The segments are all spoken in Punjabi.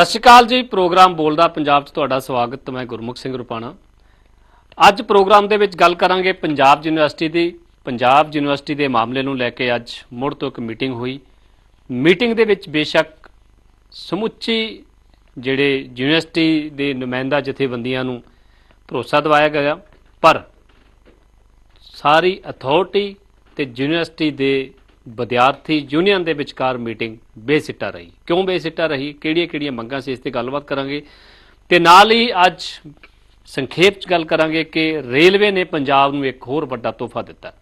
ਸਤਿ ਸ਼੍ਰੀ ਅਕਾਲ ਜੀ, ਪ੍ਰੋਗਰਾਮ ਬੋਲਦਾ ਪੰਜਾਬ 'ਚ ਤੁਹਾਡਾ ਸਵਾਗਤ, ਮੈਂ ਗੁਰਮੁਖ ਸਿੰਘ ਰੁਪਾਣਾ। ਅੱਜ ਪ੍ਰੋਗਰਾਮ ਦੇ ਵਿੱਚ ਗੱਲ ਕਰਾਂਗੇ ਪੰਜਾਬ ਯੂਨੀਵਰਸਿਟੀ ਦੀ। ਪੰਜਾਬ ਯੂਨੀਵਰਸਿਟੀ ਦੇ ਮਾਮਲੇ ਨੂੰ ਲੈ ਕੇ ਅੱਜ ਮੁੜ ਤੋਂ ਇੱਕ ਮੀਟਿੰਗ ਹੋਈ। ਮੀਟਿੰਗ ਦੇ ਵਿੱਚ ਬੇਸ਼ੱਕ ਸਮੁੱਚੀ ਜਿਹੜੇ ਯੂਨੀਵਰਸਿਟੀ ਦੇ ਨੁਮਾਇੰਦਾ ਜਥੇਬੰਦੀਆਂ ਨੂੰ ਭਰੋਸਾ ਦਿਵਾਇਆ ਗਿਆ, ਪਰ ਸਾਰੀ ਅਥਾਰਟੀ ਤੇ ਯੂਨੀਵਰਸਿਟੀ ਦੇ ਵਿਦਿਆਰਥੀ ਯੂਨੀਅਨ ਦੇ ਵਿਚਕਾਰ ਮੀਟਿੰਗ ਬੇਸਿੱਟਾ ਰਹੀ। ਕਿਉਂ ਬੇਸਿੱਟਾ ਰਹੀ? ਕਿਹੜੀਆਂ-ਕਿਹੜੀਆਂ ਮੰਗਾਂ ਸੀ? ਇਸ ਤੇ ਗੱਲਬਾਤ ਕਰਾਂਗੇ। ਤੇ ਨਾਲ ਹੀ ਅੱਜ ਸੰਖੇਪ ਚ ਗੱਲ ਕਰਾਂਗੇ ਕਿ ਰੇਲਵੇ ਨੇ ਪੰਜਾਬ ਨੂੰ ਇੱਕ ਹੋਰ ਵੱਡਾ ਤੋਹਫਾ ਦਿੱਤਾ।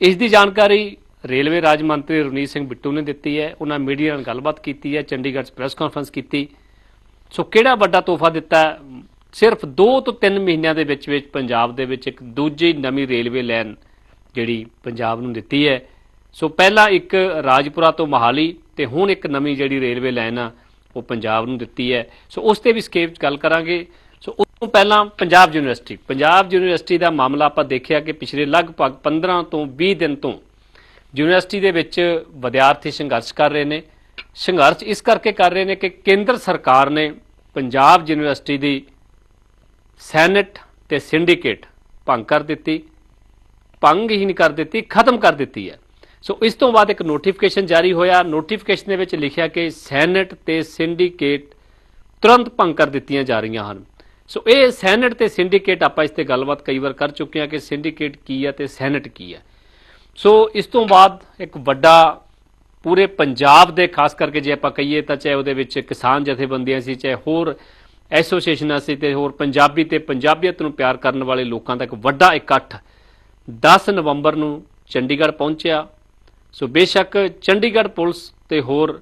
ਇਸ ਦੀ ਜਾਣਕਾਰੀ ਰੇਲਵੇ ਰਾਜ ਮੰਤਰੀ ਰਵਨੀਤ ਸਿੰਘ ਬਿੱਟੂ ਨੇ ਦਿੱਤੀ ਹੈ। ਉਹਨਾਂ ਮੀਡੀਆ ਨਾਲ ਗੱਲਬਾਤ ਕੀਤੀ ਹੈ, ਚੰਡੀਗੜ੍ਹ 'ਚ ਪ੍ਰੈਸ ਕਾਨਫਰੰਸ ਕੀਤੀ। ਸੋ ਕਿਹੜਾ ਵੱਡਾ ਤੋਹਫਾ ਦਿੱਤਾ? ਸਿਰਫ 2 ਤੋਂ 3 ਮਹੀਨਿਆਂ ਦੇ ਵਿੱਚ ਵਿੱਚ ਪੰਜਾਬ ਦੇ ਵਿੱਚ ਇੱਕ ਦੂਜੀ ਨਵੀਂ ਰੇਲਵੇ ਲਾਈਨ ਜਿਹੜੀ ਪੰਜਾਬ ਨੂੰ ਦਿੱਤੀ ਹੈ। ਸੋ ਪਹਿਲਾਂ ਇੱਕ ਰਾਜਪੁਰਾ ਤੋਂ ਮਹਾਲੀ ਤੇ ਹੁਣ ਇੱਕ ਨਵੀਂ ਜਿਹੜੀ ਰੇਲਵੇ ਲਾਈਨ ਆ, ਉਹ ਪੰਜਾਬ ਨੂੰ ਦਿੱਤੀ ਹੈ। ਸੋ ਉਸ ਤੇ ਵੀ ਸਕੇਪ 'ਚ ਗੱਲ ਕਰਾਂਗੇ। ਸੋ ਉਸ ਤੋਂ ਪਹਿਲਾਂ ਪੰਜਾਬ ਯੂਨੀਵਰਸਿਟੀ। ਪੰਜਾਬ ਯੂਨੀਵਰਸਿਟੀ ਦਾ ਮਾਮਲਾ ਆਪਾਂ ਦੇਖਿਆ ਕਿ ਪਿਛਲੇ ਲਗਭਗ 15 ਤੋਂ 20 ਦਿਨ ਤੋਂ ਯੂਨੀਵਰਸਿਟੀ ਦੇ ਵਿੱਚ ਵਿਦਿਆਰਥੀ ਸੰਘਰਸ਼ ਕਰ ਰਹੇ ਨੇ। ਸੰਘਰਸ਼ ਇਸ ਕਰਕੇ ਕਰ ਰਹੇ ਨੇ ਕਿ ਕੇਂਦਰ ਸਰਕਾਰ ਨੇ ਪੰਜਾਬ ਯੂਨੀਵਰਸਿਟੀ ਦੀ ਸੈਨੇਟ ਤੇ ਸਿੰਡੀਕੇਟ ਭੰਗ ਕਰ ਦਿੱਤੀ। ਭੰਗ ਹੀ ਨਹੀਂ ਕਰ ਦਿੱਤੀ, ਖਤਮ ਕਰ ਦਿੱਤੀ ਹੈ। ਸੋ ਇਸ ਤੋਂ ਬਾਅਦ ਇੱਕ ਨੋਟੀਫਿਕੇਸ਼ਨ ਜਾਰੀ ਹੋਇਆ। ਨੋਟੀਫਿਕੇਸ਼ਨ ਦੇ ਵਿੱਚ ਲਿਖਿਆ ਕਿ ਸੈਨੇਟ ਤੇ ਸਿੰਡੀਕੇਟ ਤੁਰੰਤ ਭੰਗ ਕਰ ਦਿੱਤੀਆਂ ਜਾ ਰਹੀਆਂ ਹਨ। ਸੋ ਇਹ ਸੈਨੇਟ ਤੇ ਸਿੰਡੀਕੇਟ ਆਪਾਂ ਇਸ ਤੇ ਗੱਲਬਾਤ ਕਈ ਵਾਰ ਕਰ ਚੁੱਕੇ ਹਾਂ ਕਿ ਸਿੰਡੀਕੇਟ ਕੀ ਹੈ ਤੇ ਸੈਨੇਟ ਕੀ ਹੈ। ਸੋ ਇਸ ਤੋਂ ਬਾਅਦ ਇੱਕ ਵੱਡਾ ਪੂਰੇ ਪੰਜਾਬ ਦੇ, ਖਾਸ ਕਰਕੇ ਜੇ ਆਪਾਂ ਕਹੀਏ ਤਾਂ ਚਾਹੇ ਉਹਦੇ ਵਿੱਚ ਕਿਸਾਨ ਜਥੇਬੰਦੀਆਂ ਸੀ, ਚਾਹੇ ਹੋਰ ਐਸੋਸੀਏਸ਼ਨਾਂ ਸੀ ਤੇ ਹੋਰ ਪੰਜਾਬੀ ਤੇ ਪੰਜਾਬੀਅਤ ਨੂੰ ਪਿਆਰ ਕਰਨ ਵਾਲੇ ਲੋਕਾਂ ਦਾ ਇੱਕ ਵੱਡਾ ਇਕੱਠ 10 ਨਵੰਬਰ ਨੂੰ ਚੰਡੀਗੜ੍ਹ ਪਹੁੰਚਿਆ। ਸੋ ਬੇਸ਼ੱਕ ਚੰਡੀਗੜ੍ਹ ਪੁਲਿਸ ਤੇ ਹੋਰ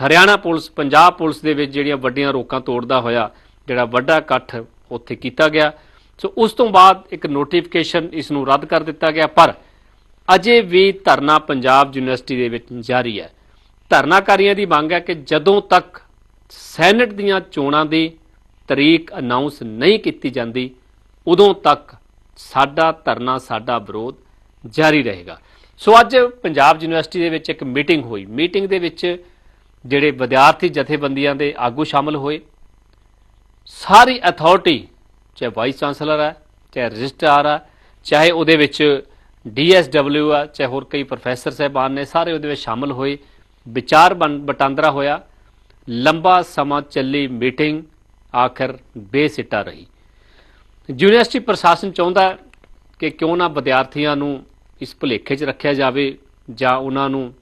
ਹਰਿਆਣਾ ਪੁਲਿਸ, ਪੰਜਾਬ ਪੁਲਿਸ ਦੇ ਵਿੱਚ ਜਿਹੜੀਆਂ ਵੱਡੀਆਂ ਰੋਕਾਂ ਤੋੜਦਾ ਹੋਇਆ, ਜਿਹੜਾ ਵੱਡਾ ਇਕੱਠ ਉੱਥੇ ਕੀਤਾ ਗਿਆ। ਸੋ ਉਸ ਤੋਂ ਬਾਅਦ ਇੱਕ ਨੋਟੀਫਿਕੇਸ਼ਨ ਇਸ ਨੂੰ ਰੱਦ ਕਰ ਦਿੱਤਾ ਗਿਆ, ਪਰ ਅਜੇ ਵੀ ਧਰਨਾ ਪੰਜਾਬ ਯੂਨੀਵਰਸਿਟੀ ਦੇ ਵਿੱਚ ਜਾਰੀ ਹੈ। ਧਰਨਾਕਾਰੀਆਂ ਦੀ ਮੰਗ ਹੈ ਕਿ ਜਦੋਂ ਤੱਕ ਸੈਨੇਟ ਦੀਆਂ ਚੋਣਾਂ ਦੀ ਤਰੀਕ ਅਨਾਉਂਸ ਨਹੀਂ ਕੀਤੀ ਜਾਂਦੀ, ਉਦੋਂ ਤੱਕ ਸਾਡਾ ਧਰਨਾ, ਸਾਡਾ ਵਿਰੋਧ ਜਾਰੀ ਰਹੇਗਾ। ਸੋ ਅੱਜ ਪੰਜਾਬ ਯੂਨੀਵਰਸਿਟੀ ਦੇ ਵਿੱਚ ਇੱਕ ਮੀਟਿੰਗ ਹੋਈ। ਮੀਟਿੰਗ ਦੇ ਵਿੱਚ ਜਿਹੜੇ ਵਿਦਿਆਰਥੀ ਜਥੇਬੰਦੀਆਂ ਦੇ ਆਗੂ ਸ਼ਾਮਲ ਹੋਏ। ਸਾਰੀ ਅਥਾਰਟੀ, ਚਾਹੇ ਵਾਈਸ ਚਾਂਸਲਰ ਹੈ ਚਾਹੇ ਰਜਿਸਟਰਾਰ ਹੈ ਚਾਹੇ ਉਹਦੇ ਵਿੱਚ ਡੀਐਸਡਬਲਿਊ ਆ, ਚਾਹੇ ਹੋਰ ਕਈ ਪ੍ਰੋਫੈਸਰ ਸਾਹਿਬਾਨ ਨੇ, ਸਾਰੇ ਉਹਦੇ ਵਿੱਚ ਸ਼ਾਮਲ ਹੋਏ। ਵਿਚਾਰ ਬਣ- ਵਟਾਂਦਰਾ ਹੋਇਆ। ਲੰਬਾ ਸਮਾਂ ਚੱਲੀ ਮੀਟਿੰਗ ਆਖਰ ਬੇਸਿੱਟਾ ਰਹੀ। ਯੂਨੀਵਰਸਿਟੀ ਪ੍ਰਸ਼ਾਸਨ ਚਾਹੁੰਦਾ ਕਿ ਕਿਉਂ ਨਾ ਵਿਦਿਆਰਥੀਆਂ ਨੂੰ ਇਸ ਭੁਲੇਖੇ 'ਚ ਰੱਖਿਆ ਜਾਵੇ ਜਾਂ ਉਹਨਾਂ ਨੂੰ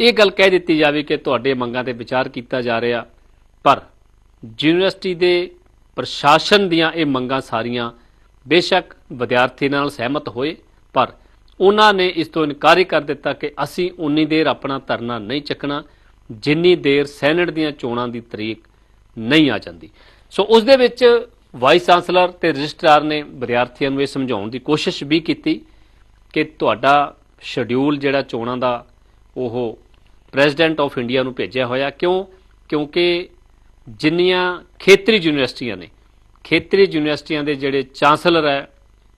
ਇਹ ਗੱਲ ਕਹਿ ਦਿੱਤੀ ਜਾਵੇ ਕਿ ਤੁਹਾਡੇ ਮੰਗਾਂ ਤੇ ਵਿਚਾਰ ਕੀਤਾ ਜਾ ਰਿਹਾ। ਪਰ ਯੂਨੀਵਰਸਿਟੀ ਦੇ ਪ੍ਰਸ਼ਾਸਨ ਦੀਆਂ ਇਹ ਮੰਗਾਂ ਸਾਰੀਆਂ ਬੇਸ਼ੱਕ ਵਿਦਿਆਰਥੀ ਨਾਲ ਸਹਿਮਤ ਹੋਏ, ਪਰ ਉਹਨਾਂ ਨੇ ਇਸ ਤੋਂ ਇਨਕਾਰ ਕਰ ਦਿੱਤਾ ਕਿ ਅਸੀਂ ਉਨੀ ਦੇਰ ਆਪਣਾ ਧਰਨਾ ਨਹੀਂ ਚੱਕਣਾ, ਜਿੰਨੀ ਦੇਰ ਸੈਨੇਟ ਦੀਆਂ ਚੋਣਾਂ ਦੀ ਤਰੀਕ ਨਹੀਂ ਆ ਜਾਂਦੀ। ਸੋ ਉਸ ਦੇ ਵਿੱਚ ਵਾਈਸ ਚਾਂਸਲਰ ਤੇ ਰਜਿਸਟਰਾਰ ਨੇ ਵਿਦਿਆਰਥੀਆਂ ਨੂੰ ਇਹ ਸਮਝਾਉਣ ਦੀ ਕੋਸ਼ਿਸ਼ ਵੀ ਕੀਤੀ ਕਿ ਤੁਹਾਡਾ ਸ਼ਡਿਊਲ ਜਿਹੜਾ ਚੋਣਾਂ ਦਾ, ਉਹ ਪ੍ਰੈਜ਼ੀਡੈਂਟ ਆਫ ਇੰਡੀਆ ਨੂੰ ਭੇਜਿਆ ਹੋਇਆ। ਕਿਉਂ? ਕਿਉਂਕਿ ਜਿੰਨੀਆਂ ਖੇਤਰੀ ਯੂਨੀਵਰਸਿਟੀਆਂ ਨੇ, ਖੇਤਰੀ ਯੂਨੀਵਰਸਿਟੀਆਂ ਦੇ ਜਿਹੜੇ ਚਾਂਸਲਰ ਹੈ,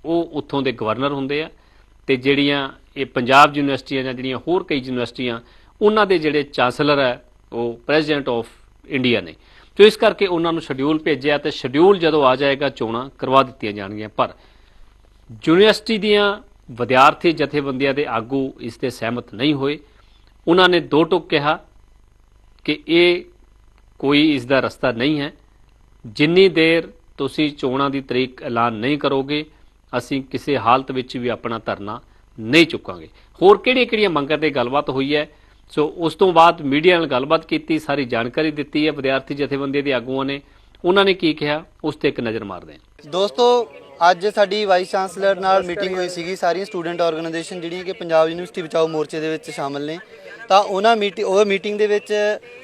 ਉਹ ਉੱਥੋਂ ਦੇ ਗਵਰਨਰ ਹੁੰਦੇ ਆ ਤੇ ਜਿਹੜੀਆਂ ਇਹ ਪੰਜਾਬ ਯੂਨੀਵਰਸਿਟੀਆਂ ਜਾਂ ਜਿਹੜੀਆਂ ਹੋਰ ਕਈ ਯੂਨੀਵਰਸਿਟੀਆਂ, ਉਹਨਾਂ ਦੇ ਜਿਹੜੇ ਚਾਂਸਲਰ ਹੈ, ਉਹ ਪ੍ਰੈਜ਼ੀਡੈਂਟ ਆਫ ਇੰਡੀਆ ਨੇ। ਤੇ ਇਸ ਕਰਕੇ ਉਹਨਾਂ ਨੂੰ ਸ਼ਡਿਊਲ ਭੇਜਿਆ ਤੇ ਸ਼ਡਿਊਲ ਜਦੋਂ ਆ ਜਾਏਗਾ, ਚੋਣਾਂ ਕਰਵਾ ਦਿੱਤੀਆਂ ਜਾਣਗੀਆਂ। ਪਰ ਯੂਨੀਵਰਸਿਟੀ ਦੀਆਂ ਵਿਦਿਆਰਥੀ ਜਥੇਬੰਦੀਆਂ ਦੇ ਆਗੂ ਇਸ ਤੇ ਸਹਿਮਤ ਨਹੀਂ ਹੋਏ। ਉਹਨਾਂ ਨੇ ਦੋ ਟੁਕ ਕਿਹਾ ਕਿ ਇਹ ਕੋਈ ਇਸ ਦਾ ਰਸਤਾ ਨਹੀਂ ਹੈ। ਜਿੰਨੀ ਦੇਰ ਤੁਸੀਂ ਚੋਣਾਂ ਦੀ ਤਰੀਕ ਐਲਾਨ ਨਹੀਂ ਕਰੋਗੇ, ਅਸੀਂ ਕਿਸੇ ਹਾਲਤ ਵਿੱਚ ਵੀ ਆਪਣਾ ਧਰਨਾ ਨਹੀਂ ਚੁੱਕਾਂਗੇ। ਹੋਰ ਕਿਹੜੀਆਂ-ਕਿਹੜੀਆਂ ਮੰਗਾਂ ਤੇ ਗੱਲਬਾਤ ਹੋਈ ਹੈ? ਸੋ ਉਸ ਤੋਂ ਬਾਅਦ ਮੀਡੀਆ ਨਾਲ ਗੱਲਬਾਤ ਕੀਤੀ, ਸਾਰੀ ਜਾਣਕਾਰੀ ਦਿੱਤੀ ਹੈ। ਵਿਦਿਆਰਥੀ ਜਥੇਬੰਦੀਆਂ ਦੇ ਆਗੂਆਂ ਨੇ। ਉਹਨਾਂ ਨੇ ਕੀ ਕਿਹਾ? ਉਸ ਤੇ ਇੱਕ ਨਜ਼ਰ ਮਾਰਦੇ ਹਾਂ। ਦੋਸਤੋ ਅੱਜ ਸਾਡੀ ਵਾਈਸ ਚਾਂਸਲਰ ਨਾਲ ਮੀਟਿੰਗ ਹੋਈ ਸੀਗੀ। ਸਾਰੀਆਂ ਸਟੂਡੈਂਟ ਆਰਗੇਨਾਈਜੇਸ਼ਨ ਜਿਹੜੀਆਂ ਕਿ ਪੰਜਾਬ ਯੂਨੀਵਰਸਿਟੀ ਬਚਾਓ ਮੋਰਚੇ ਦੇ ਵਿੱਚ ਸ਼ਾਮਲ ਨੇ। ਤਾਂ ਉਹਨਾਂ ਮੀਟਿੰਗ ਉਹ ਮੀਟਿੰਗ ਦੇ ਵਿੱਚ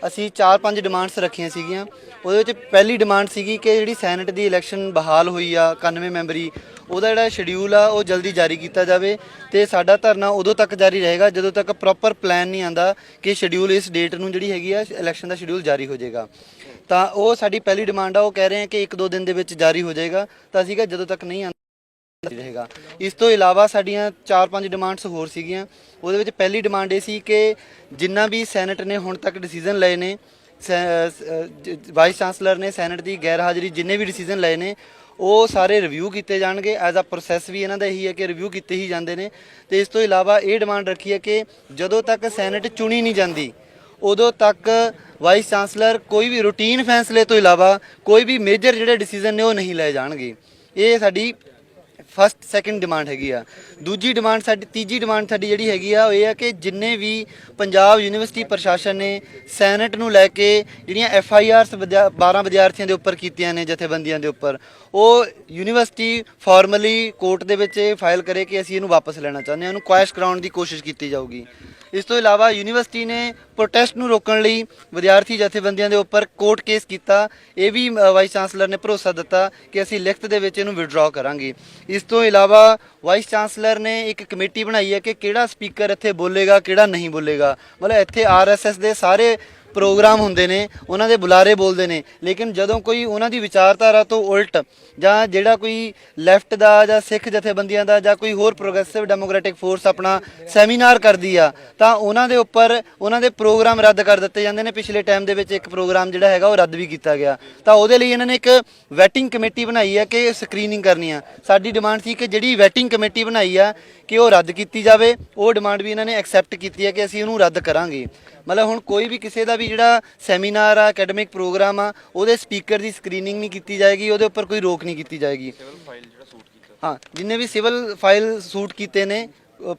ਅਸੀਂ 4-5 ਡਿਮਾਂਡਸ ਰੱਖੀਆਂ ਸੀਗੀਆਂ। ਉਹਦੇ ਵਿੱਚ ਪਹਿਲੀ ਡਿਮਾਂਡ ਸੀਗੀ ਕਿ ਜਿਹੜੀ ਸੈਨੇਟ ਦੀ ਇਲੈਕਸ਼ਨ ਬਹਾਲ ਹੋਈ ਆ 91 ਮੈਂਬਰੀ, ਉਹਦਾ ਜਿਹੜਾ ਸ਼ਡਿਊਲ ਆ, ਉਹ ਜਲਦੀ ਜਾਰੀ ਕੀਤਾ ਜਾਵੇ ਤੇ ਸਾਡਾ ਧਰਨਾ ਉਦੋਂ ਤੱਕ ਜਾਰੀ ਰਹੇਗਾ ਜਦੋਂ ਤੱਕ ਪ੍ਰੋਪਰ ਪਲਾਨ ਨਹੀਂ ਆਂਦਾ ਕਿ ਸ਼ਡਿਊਲ ਇਸ ਡੇਟ ਨੂੰ ਜਿਹੜੀ ਹੈਗੀ ਆ ਇਲੈਕਸ਼ਨ ਦਾ ਸ਼ਡਿਊਲ ਜਾਰੀ ਹੋ ਜਾਏਗਾ। ਤਾਂ ਉਹ ਸਾਡੀ ਪਹਿਲੀ ਡਿਮਾਂਡ ਆ, ਉਹ ਕਹਿ ਰਹੇ ਆ ਕਿ 1-2 ਦਿਨ ਦੇ ਵਿੱਚ ਜਾਰੀ ਹੋ ਜਾਏਗਾ। ਤਾਂ ਅਸੀਂ ਕਿਹਾ ਜਦੋਂ ਤੱਕ ਨਹੀਂ ਆਉਂਦਾ, ਰਹੇਗਾ। ਇਸ ਤੋਂ ਇਲਾਵਾ ਸਾਡੀਆਂ 4-5 ਡਿਮਾਂਡਸ ਹੋਰ ਸੀਗੀਆਂ। ਉਹਦੇ ਵਿੱਚ ਪਹਿਲੀ ਡਿਮਾਂਡ ਇਹ ਸੀ ਕਿ ਜਿੰਨਾ ਵੀ ਸੈਨੇਟ ਨੇ ਹੁਣ ਤੱਕ ਡਿਸੀਜਨ ਲਏ ਨੇ ਵਾਈਸ ਚਾਂਸਲਰ ਨੇ ਸੈਨੇਟ ਦੀ ਗੈਰ ਹਾਜ਼ਰੀ ਜਿੰਨੇ ਵੀ ਡਿਸੀਜਨ ਲਏ ਨੇ, ਉਹ ਸਾਰੇ ਰਿਵਿਊ ਕੀਤੇ ਜਾਣਗੇ। ਐਜ਼ ਅ ਪ੍ਰੋਸੈਸ ਵੀ ਇਹਨਾਂ ਦਾ ਇਹੀ ਹੈ ਕਿ ਰਿਵਿਊ ਕੀਤੇ ਹੀ ਜਾਂਦੇ ਨੇ। ਤੇ ਇਸ ਤੋਂ ਇਲਾਵਾ ਇਹ ਡਿਮਾਂਡ ਰੱਖੀ ਹੈ ਕਿ ਜਦੋਂ ਤੱਕ ਸੈਨੇਟ ਚੁਣੀ ਨਹੀਂ ਜਾਂਦੀ ਉਦੋਂ ਤੱਕ ਵਾਈਸ ਚਾਂਸਲਰ ਕੋਈ ਵੀ ਰੂਟੀਨ ਫੈਸਲੇ ਤੋਂ ਇਲਾਵਾ ਕੋਈ ਵੀ ਮੇਜਰ ਜਿਹੜੇ ਡਿਸੀਜਨ ਨੇ ਉਹ ਨਹੀਂ ਲਏ ਜਾਣਗੇ। ਇਹ ਸਾਡੀ ਫਸਟ, ਸੈਕੰਡ ਡਿਮਾਂਡ ਹੈਗੀ ਆ। ਦੂਜੀ ਡਿਮਾਂਡ ਸਾਡੀ, ਤੀਜੀ ਡਿਮਾਂਡ ਸਾਡੀ ਜਿਹੜੀ ਹੈਗੀ ਆ, ਉਹ ਇਹ ਆ ਕਿ ਜਿੰਨੇ ਵੀ ਪੰਜਾਬ ਯੂਨੀਵਰਸਿਟੀ ਪ੍ਰਸ਼ਾਸਨ ਨੇ ਸੈਨੇਟ ਨੂੰ ਲੈ ਕੇ ਜਿਹੜੀਆਂ ਐਫ ਆਈ ਆਰਸ 12 ਵਿਦਿਆਰਥੀਆਂ ਦੇ ਉੱਪਰ ਕੀਤੀਆਂ ਨੇ, ਜਥੇਬੰਦੀਆਂ ਦੇ ਉੱਪਰ, ਉਹ ਯੂਨੀਵਰਸਿਟੀ ਫਾਰਮਲੀ ਕੋਰਟ ਦੇ ਵਿੱਚ ਫਾਈਲ ਕਰੇ ਕਿ ਅਸੀਂ ਇਹਨੂੰ ਵਾਪਸ ਲੈਣਾ ਚਾਹੁੰਦੇ ਹਾਂ ਇਹਨੂੰ ਕੁਐਸ਼ ਕਰਾਉਣ ਦੀ ਕੋਸ਼ਿਸ਼ ਕੀਤੀ ਜਾਊਗੀ। ਇਸ ਤੋਂ ਇਲਾਵਾ ਯੂਨੀਵਰਸਿਟੀ ਨੇ ਪ੍ਰੋਟੈਸਟ ਨੂੰ ਰੋਕਣ ਲਈ ਵਿਦਿਆਰਥੀ ਜਥੇਬੰਦੀਆਂ ਦੇ ਉੱਪਰ ਕੋਰਟ ਕੇਸ ਕੀਤਾ। ਇਹ ਵੀ ਵਾਈਸ ਚਾਂਸਲਰ ਨੇ ਭਰੋਸਾ ਦਿੱਤਾ ਕਿ ਅਸੀਂ ਲਿਖਤ ਦੇ ਵਿੱਚ ਇਹਨੂੰ ਵਿਡਰਾਅ ਕਰਾਂਗੇ। ਇਸ ਤੋਂ ਇਲਾਵਾ ਵਾਈਸ ਚਾਂਸਲਰ ਨੇ ਇੱਕ ਕਮੇਟੀ ਬਣਾਈ ਹੈ ਕਿ ਕਿਹੜਾ ਸਪੀਕਰ ਇੱਥੇ ਬੋਲੇਗਾ, ਕਿਹੜਾ ਨਹੀਂ ਬੋਲੇਗਾ। ਮਤਲਬ ਇੱਥੇ ਆਰਐਸਐਸ ਦੇ ਸਾਰੇ ਪ੍ਰੋਗਰਾਮ ਹੁੰਦੇ ਨੇ, ਉਹਨਾਂ ਦੇ ਬੁਲਾਰੇ ਬੋਲਦੇ ਨੇ, ਲੇਕਿਨ ਜਦੋਂ ਕੋਈ ਉਹਨਾਂ ਦੀ ਵਿਚਾਰਧਾਰਾ ਤੋਂ ਉਲਟ ਜਾਂ ਜਿਹੜਾ ਕੋਈ ਲੈਫਟ ਦਾ ਜਾਂ ਸਿੱਖ ਜਥੇਬੰਦੀਆਂ ਦਾ ਜਾਂ ਕੋਈ ਹੋਰ ਪ੍ਰੋਗਰੈਸਿਵ ਡੈਮੋਕ੍ਰੈਟਿਕ ਫੋਰਸ ਆਪਣਾ ਸੈਮੀਨਾਰ ਕਰਦੀ ਆ, ਤਾਂ ਉਹਨਾਂ ਦੇ ਉੱਪਰ ਉਹਨਾਂ ਦੇ ਪ੍ਰੋਗਰਾਮ ਰੱਦ ਕਰ ਦਿੱਤੇ ਜਾਂਦੇ ਨੇ। ਪਿਛਲੇ ਟਾਈਮ ਦੇ ਵਿੱਚ ਇੱਕ ਪ੍ਰੋਗਰਾਮ ਜਿਹੜਾ ਹੈਗਾ ਉਹ ਰੱਦ ਵੀ ਕੀਤਾ ਗਿਆ। ਤਾਂ ਉਹਦੇ ਲਈ ਇਹਨਾਂ ਨੇ ਇੱਕ ਵੈਟਿੰਗ ਕਮੇਟੀ ਬਣਾਈ ਹੈ ਕਿ ਸਕਰੀਨਿੰਗ ਕਰਨੀ ਆ। ਸਾਡੀ ਡਿਮਾਂਡ ਸੀ ਕਿ ਜਿਹੜੀ ਵੈਟਿੰਗ ਕਮੇਟੀ ਬਣਾਈ ਆ ਕਿ ਉਹ ਰੱਦ ਕੀਤੀ ਜਾਵੇ ਉਹ ਡਿਮਾਂਡ ਵੀ ਇਹਨਾਂ ਨੇ ਐਕਸੈਪਟ ਕੀਤੀ ਹੈ ਕਿ ਅਸੀਂ ਉਹਨੂੰ ਰੱਦ ਕਰਾਂਗੇ। ਮਤਲਬ ਹੁਣ ਕੋਈ ਵੀ ਕਿਸੇ ਦਾ ਵੀ ਜਿਹੜਾ ਸੈਮੀਨਾਰ ਆ ਅਕੈਡਮਿਕ ਪ੍ਰੋਗਰਾਮ ਆ ਉਹਦੇ ਸਪੀਕਰ ਦੀ ਸਕਰੀਨਿੰਗ ਨਹੀਂ ਕੀਤੀ ਜਾਏਗੀ ਉਹਦੇ ਉੱਪਰ ਕੋਈ ਰੋਕ ਨਹੀਂ ਕੀਤੀ ਜਾਏਗੀ। ਹਾਂ ਜਿੰਨੇ ਵੀ ਸਿਵਲ ਫਾਈਲ ਸੂਟ ਕੀਤੇ ਨੇ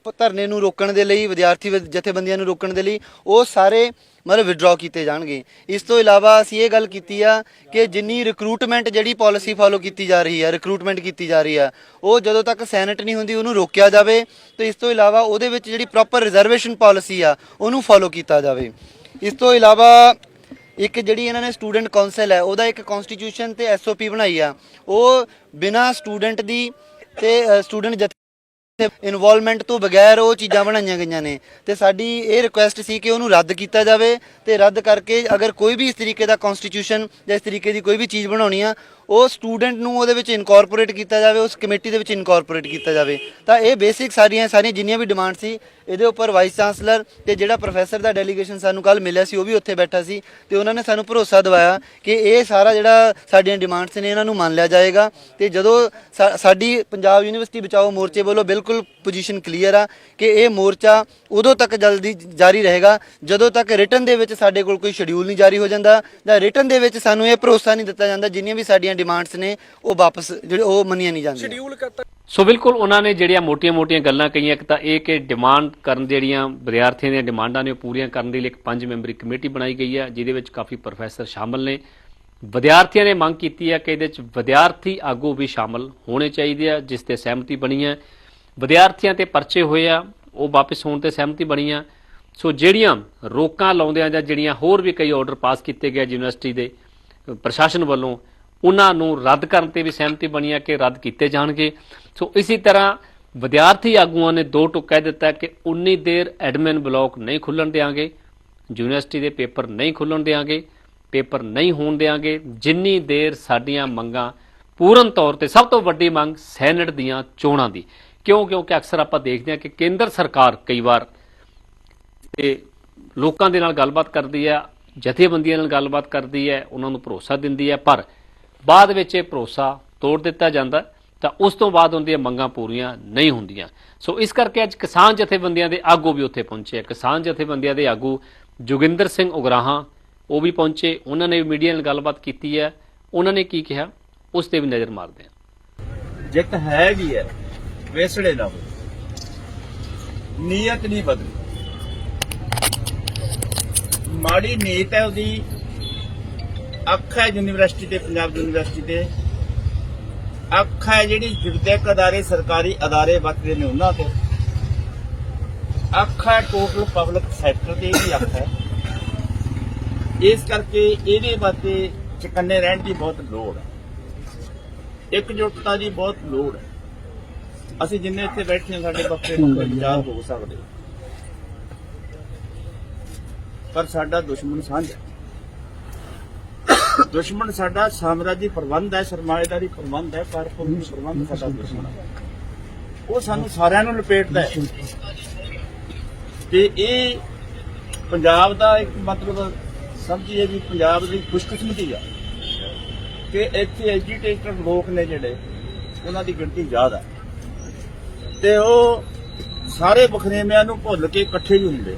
ਧਰਨੇ ਨੂੰ ਰੋਕਣ ਦੇ ਲਈ, ਵਿਦਿਆਰਥੀ ਜਥੇਬੰਦੀਆਂ ਨੂੰ ਰੋਕਣ ਦੇ ਲਈ ਉਹ ਸਾਰੇ ਮਤਲਬ ਵਿਡਰਾਅ ਕੀਤੇ ਜਾਣਗੇ। ਇਸ ਤੋਂ ਇਲਾਵਾ ਅਸੀਂ ਇਹ ਗੱਲ ਕੀਤੀ ਆ ਕਿ ਜਿੰਨੀ ਰਿਕਰੂਟਮੈਂਟ ਜਿਹੜੀ ਪਾਲਿਸੀ ਫਾਲੋ ਕੀਤੀ ਜਾ ਰਹੀ ਹੈ ਰਿਕਰੂਟਮੈਂਟ ਕੀਤੀ ਜਾ ਰਹੀ ਆ, ਉਹ ਜਦੋਂ ਤੱਕ ਸੈਨੇਟ ਨਹੀਂ ਹੁੰਦੀ, ਉਹਨੂੰ ਰੋਕਿਆ ਜਾਵੇ ਤੇ ਇਸ ਤੋਂ ਇਲਾਵਾ ਉਹਦੇ ਵਿੱਚ ਜਿਹੜੀ ਪ੍ਰੋਪਰ ਰਿਜ਼ਰਵੇਸ਼ਨ ਪਾਲਿਸੀ ਆ, ਉਹਨੂੰ ਫਾਲੋ ਕੀਤਾ ਜਾਵੇ। ਇਸ ਤੋਂ ਇਲਾਵਾ ਇੱਕ ਜਿਹੜੀ ਇਹਨਾਂ ਨੇ ਸਟੂਡੈਂਟ ਕਾਉਂਸਲ ਹੈ, ਉਹਦਾ ਇੱਕ ਕਨਸਟੀਟਿਊਸ਼ਨ ਤੇ ਐਸਓਪੀ ਬਣਾਈ ਆ, ਉਹ ਬਿਨਾ ਸਟੂਡੈਂਟ ਦੀ ਤੇ ਸਟੂਡੈਂਟ ਜਥੇ ਇਨਵੋਲਵਮੈਂਟ ਤੋਂ ਬਗੈਰ ਉਹ ਚੀਜ਼ਾਂ ਬਣਾਈਆਂ ਗਈਆਂ ਨੇ। ਤੇ ਸਾਡੀ ਇਹ ਰਿਕੁਐਸਟ ਸੀ ਕਿ ਉਹਨੂੰ ਰੱਦ ਕੀਤਾ ਜਾਵੇ ਤੇ ਰੱਦ ਕਰਕੇ ਅਗਰ ਕੋਈ ਵੀ ਇਸ ਤਰੀਕੇ ਦਾ ਕਨਸਟੀਟਿਊਸ਼ਨ ਜਾਂ ਇਸ ਤਰੀਕੇ ਦੀ ਕੋਈ ਵੀ ਚੀਜ਼ ਬਣਾਉਣੀ ਆ ਉਹ ਸਟੂਡੈਂਟ ਨੂੰ ਉਹਦੇ ਵਿੱਚ ਇਨਕੋਰਪੋਰੇਟ ਕੀਤਾ ਜਾਵੇ, ਉਸ ਕਮੇਟੀ ਦੇ ਵਿੱਚ ਇਨਕੋਰਪੋਰੇਟ ਕੀਤਾ ਜਾਵੇ। ਤਾਂ ਇਹ ਬੇਸਿਕ ਸਾਰੀਆਂ ਸਾਰੀਆਂ ਜਿੰਨੀਆਂ ਵੀ ਡਿਮਾਂਡ ਸੀ, ਇਹਦੇ ਉੱਪਰ ਵਾਈਸ ਚਾਂਸਲਰ ਤੇ ਜਿਹੜਾ ਪ੍ਰੋਫੈਸਰ ਦਾ ਡੈਲੀਗੇਸ਼ਨ ਸਾਨੂੰ ਕੱਲ ਮਿਲਿਆ ਸੀ, ਉਹ ਵੀ ਉੱਥੇ ਬੈਠਾ ਸੀ ਤੇ ਉਹਨਾਂ ਨੇ ਸਾਨੂੰ ਭਰੋਸਾ ਦਿਵਾਇਆ ਕਿ ਇਹ ਸਾਰਾ ਜਿਹੜਾ ਸਾਡੀਆਂ ਡਿਮਾਂਡਸ ਨੇ, ਇਹਨਾਂ ਨੂੰ ਮੰਨ ਲਿਆ ਜਾਏਗਾ ਤੇ ਜਦੋਂ ਸਾ- ਸਾਡੀ ਪੰਜਾਬ ਯੂਨੀਵਰਸਿਟੀ ਬਚਾਓ ਮੋਰਚੇ ਵੱਲੋਂ ਬਿਲਕੁਲ ਪੋਜੀਸ਼ਨ ਕਲੀਅਰ ਆ ਕਿ ਇਹ ਮੋਰਚਾ ਉਦੋਂ ਤੱਕ ਜਲਦੀ ਜਾਰੀ ਰਹੇਗਾ ਜਦੋਂ ਤੱਕ ਰਿਟਨ ਦੇ ਵਿੱਚ ਸਾਡੇ ਕੋਲ ਕੋਈ ਸ਼ਡਿਊਲ ਨਹੀਂ ਜਾਰੀ ਹੋ ਜਾਂਦਾ ਜਾਂ ਰਿਟਨ ਦੇ ਵਿੱਚ ਸਾਨੂੰ ਇਹ ਭਰੋਸਾ ਨਹੀਂ ਦਿੱਤਾ ਜਾਂਦਾ ਜਿੰਨੀਆਂ ਵੀ ਸਾਡੀਆਂ ਡਿਮਾਂਡਸ ਨੇ ਉਹ ਵਾਪਸ ਜਿਹੜੇ ਉਹ ਮੰਨੀਆਂ ਨਹੀਂ ਜਾਂਦੀਆਂ। ਸ਼ਡਿਊਲ ਕਰਤਾ। ਸੋ ਬਿਲਕੁਲ ਉਹਨਾਂ ਨੇ ਜਿਹੜੀਆਂ ਮੋਟੀਆਂ-ਮੋਟੀਆਂ ਗੱਲਾਂ ਕਹੀਆਂ ਇੱਕ ਤਾਂ ਇਹ ਕਿ ਡਿਮਾਂਡ ਕਰਨ ਜਿਹੜੀਆਂ ਵਿਦਿਆਰਥੀਆਂ ਦੀਆਂ ਡਿਮਾਂਡਾਂ ਨੇ ਉਹ ਪੂਰੀਆਂ ਕਰਨ ਦੇ ਲਈ ਇੱਕ ਪੰਜ ਮੈਂਬਰੀ ਕਮੇਟੀ ਬਣਾਈ ਗਈ ਹੈ ਜਿਹਦੇ ਵਿੱਚ ਕਾਫੀ ਪ੍ਰੋਫੈਸਰ ਸ਼ਾਮਲ ਨੇ। ਵਿਦਿਆਰਥੀਆਂ ਨੇ ਮੰਗ ਕੀਤੀ ਹੈ ਕਿ ਇਹਦੇ ਵਿੱਚ ਵਿਦਿਆਰਥੀ ਆਗੂ ਵੀ ਸ਼ਾਮਲ ਹੋਣੇ ਚਾਹੀਦੇ ਆ ਜਿਸ ਤੇ ਸਹਿਮਤੀ ਬਣੀ ਹੈ। ਵਿਦਿਆਰਥੀਆਂ ਤੇ ਪਰਚੇ ਹੋਏ ਆ, ਉਹ ਵਾਪਸ ਹੋਣ ਤੇ ਸਹਿਮਤੀ ਬਣੀ ਆ। ਸੋ ਜਿਹੜੀਆਂ ਰੋਕਾਂ ਲਾਉਂਦਿਆਂ ਜਾਂ ਜਿਹੜੀਆਂ ਹੋਰ ਵੀ ਕਈ ਆਰਡਰ ਪਾਸ ਕੀਤੇ ਗਏ ਯੂਨੀਵਰਸਿਟੀ ਦੇ ਪ੍ਰਸ਼ਾਸਨ ਵੱਲੋਂ, ਉਹਨਾਂ ਨੂੰ ਰੱਦ ਕਰਨ ਤੇ ਵੀ ਸਹਿਮਤੀ ਬਣੀ ਹੈ ਕਿ ਰੱਦ ਕੀਤੇ ਜਾਣਗੇ। ਸੋ ਇਸੇ ਤਰ੍ਹਾਂ ਵਿਦਿਆਰਥੀ ਆਗੂਆਂ ਨੇ ਦੋ ਟੁਕ ਕਹਿ ਦਿੱਤਾ ਕਿ ਉਨੀ ਦੇਰ ਐਡਮਿਨ ਬਲਾਕ ਨਹੀਂ ਖੁੱਲਣ ਦੇਾਂਗੇ ਯੂਨੀਵਰਸਿਟੀ ਦੇ ਪੇਪਰ ਨਹੀਂ ਖੁੱਲਣ ਦੇਾਂਗੇ ਪੇਪਰ ਨਹੀਂ ਹੋਣ ਦੇਾਂਗੇ ਜਿੰਨੀ ਦੇਰ ਸਾਡੀਆਂ ਮੰਗਾਂ ਪੂਰਨ ਤੌਰ ਤੇ ਸਭ ਤੋਂ ਵੱਡੀ ਮੰਗ ਸੈਨੇਟ ਦੀਆਂ ਚੋਣਾਂ ਦੀ। ਕਿਉਂ ਕਿਉਂਕਿ ਅਕਸਰ ਆਪਾਂ ਦੇਖਦੇ ਹਾਂ ਕਿ ਕੇਂਦਰ ਸਰਕਾਰ ਕਈ ਵਾਰ ਤੇ ਲੋਕਾਂ ਦੇ ਨਾਲ ਗੱਲਬਾਤ ਕਰਦੀ ਹੈ, ਜਥੇਬੰਦੀਆਂ ਨਾਲ ਗੱਲਬਾਤ ਕਰਦੀ ਹੈ, ਉਹਨਾਂ ਨੂੰ ਭਰੋਸਾ ਦਿੰਦੀ ਹੈ, ਪਰ ਬਾਅਦ ਵਿੱਚ ਇਹ ਭਰੋਸਾ ਤੋੜ ਦਿੱਤਾ ਜਾਂਦਾ ਤਾਂ ਉਸ ਤੋਂ ਬਾਅਦ ਉਹਨਾਂ ਦੀਆਂ ਮੰਗਾਂ ਪੂਰੀਆਂ ਨਹੀਂ ਹੁੰਦੀਆਂ। ਸੋ ਇਸ ਕਰਕੇ ਅੱਜ ਕਿਸਾਨ ਜਥੇਬੰਦੀਆਂ ਦੇ ਆਗੂ ਵੀ ਉੱਥੇ ਪਹੁੰਚੇ ਆ। ਕਿਸਾਨ ਜਥੇਬੰਦੀਆਂ ਦੇ ਆਗੂ ਜੋਗਿੰਦਰ ਸਿੰਘ ਉਗਰਾਹਾਂ, ਉਹ ਵੀ ਪਹੁੰਚੇ, ਉਹਨਾਂ ਨੇ ਵੀ ਮੀਡੀਆ ਨਾਲ ਗੱਲਬਾਤ ਕੀਤੀ ਹੈ। ਉਹਨਾਂ ਨੇ ਕੀ ਕਿਹਾ? ਉਸ ਤੇ ਵੀ ਨਜ਼ਰ ਮਾਰਦੇ ਹਾਂ। ਜਿੱਤ ਹੈਗੀ ਹੈ। ਵੇਸੜੇ ਨਾ ਹੋਵੇ ਨੀਅਤ ਨਹੀਂ ਬਦਲੀ। ਮਾੜੀ ਨੀਤ ਹੈ ਉਹਦੀ। ਅੱਖ ਹੈ ਯੂਨੀਵਰਸਿਟੀ ਤੇ, ਪੰਜਾਬ ਯੂਨੀਵਰਸਿਟੀ ਤੇ। ਅੱਖ ਹੈ ਜਿਹੜੀ ਵਿਦਿਅਕ ਅਦਾਰੇ, ਸਰਕਾਰੀ ਅਦਾਰੇ ਵਰਤਦੇ ਨੇ ਉਹਨਾਂ ਤੇ। ਅੱਖ ਹੈ ਟੋਟਲ ਪਬਲਿਕ ਸੈਕਟਰ ਤੇ ਇਹਦੀ ਅੱਖ ਹੈ। ਇਸ ਕਰਕੇ ਇਹਦੇ ਵਾਸਤੇ ਚਕੰਨੇ ਰਹਿਣ ਦੀ ਬਹੁਤ ਲੋੜ ਹੈ। ਇਕਜੁੱਟਤਾ ਦੀ ਬਹੁਤ ਲੋੜ ਹੈ। ਅਸੀਂ ਜਿੰਨੇ ਇੱਥੇ ਬੈਠੇ ਹਾਂ, ਸਾਡੇ ਵੱਖਰੇ ਵੱਖਰੇ ਵਿਚਾਰ ਹੋ ਸਕਦੇ। ਪਰ ਸਾਡਾ ਦੁਸ਼ਮਣ ਸਾਂਝਾ ਦੁਸ਼ਮਣ ਸਾਡਾ ਸਾਮਰਾਜੀ ਪ੍ਰਬੰਧ ਹੈ, ਸਰਮਾਏਦਾਰੀ ਪ੍ਰਬੰਧ ਹੈ ਕਾਰਪੋਰੇਟ ਪ੍ਰਬੰਧ ਸਾਡਾ ਦੁਸ਼ਮਣ ਹੈ। ਉਹ ਸਾਨੂੰ ਸਾਰਿਆਂ ਨੂੰ ਲਪੇਟਦਾ ਹੈ। ਤੇ ਇਹ ਪੰਜਾਬ ਦਾ ਇੱਕ ਮਤਲਬ ਸਮਝੀਏ ਵੀ ਪੰਜਾਬ ਦੀ ਖੁਸ਼ਕਿਸਮਤੀ ਆ। ਕਿ ਇੱਥੇ ਐਜੂਕੇਟਡ ਲੋਕ ਨੇ ਜਿਹੜੇ, ਉਹਨਾਂ ਦੀ ਗਿਣਤੀ ਜ਼ਿਆਦਾ ਹੈ। ਤੇ ਉਹ ਸਾਰੇ ਬਖਰੇਵਿਆਂ ਨੂੰ ਭੁੱਲ ਕੇ ਇਕੱਠੇ ਹੀ ਹੁੰਦੇ।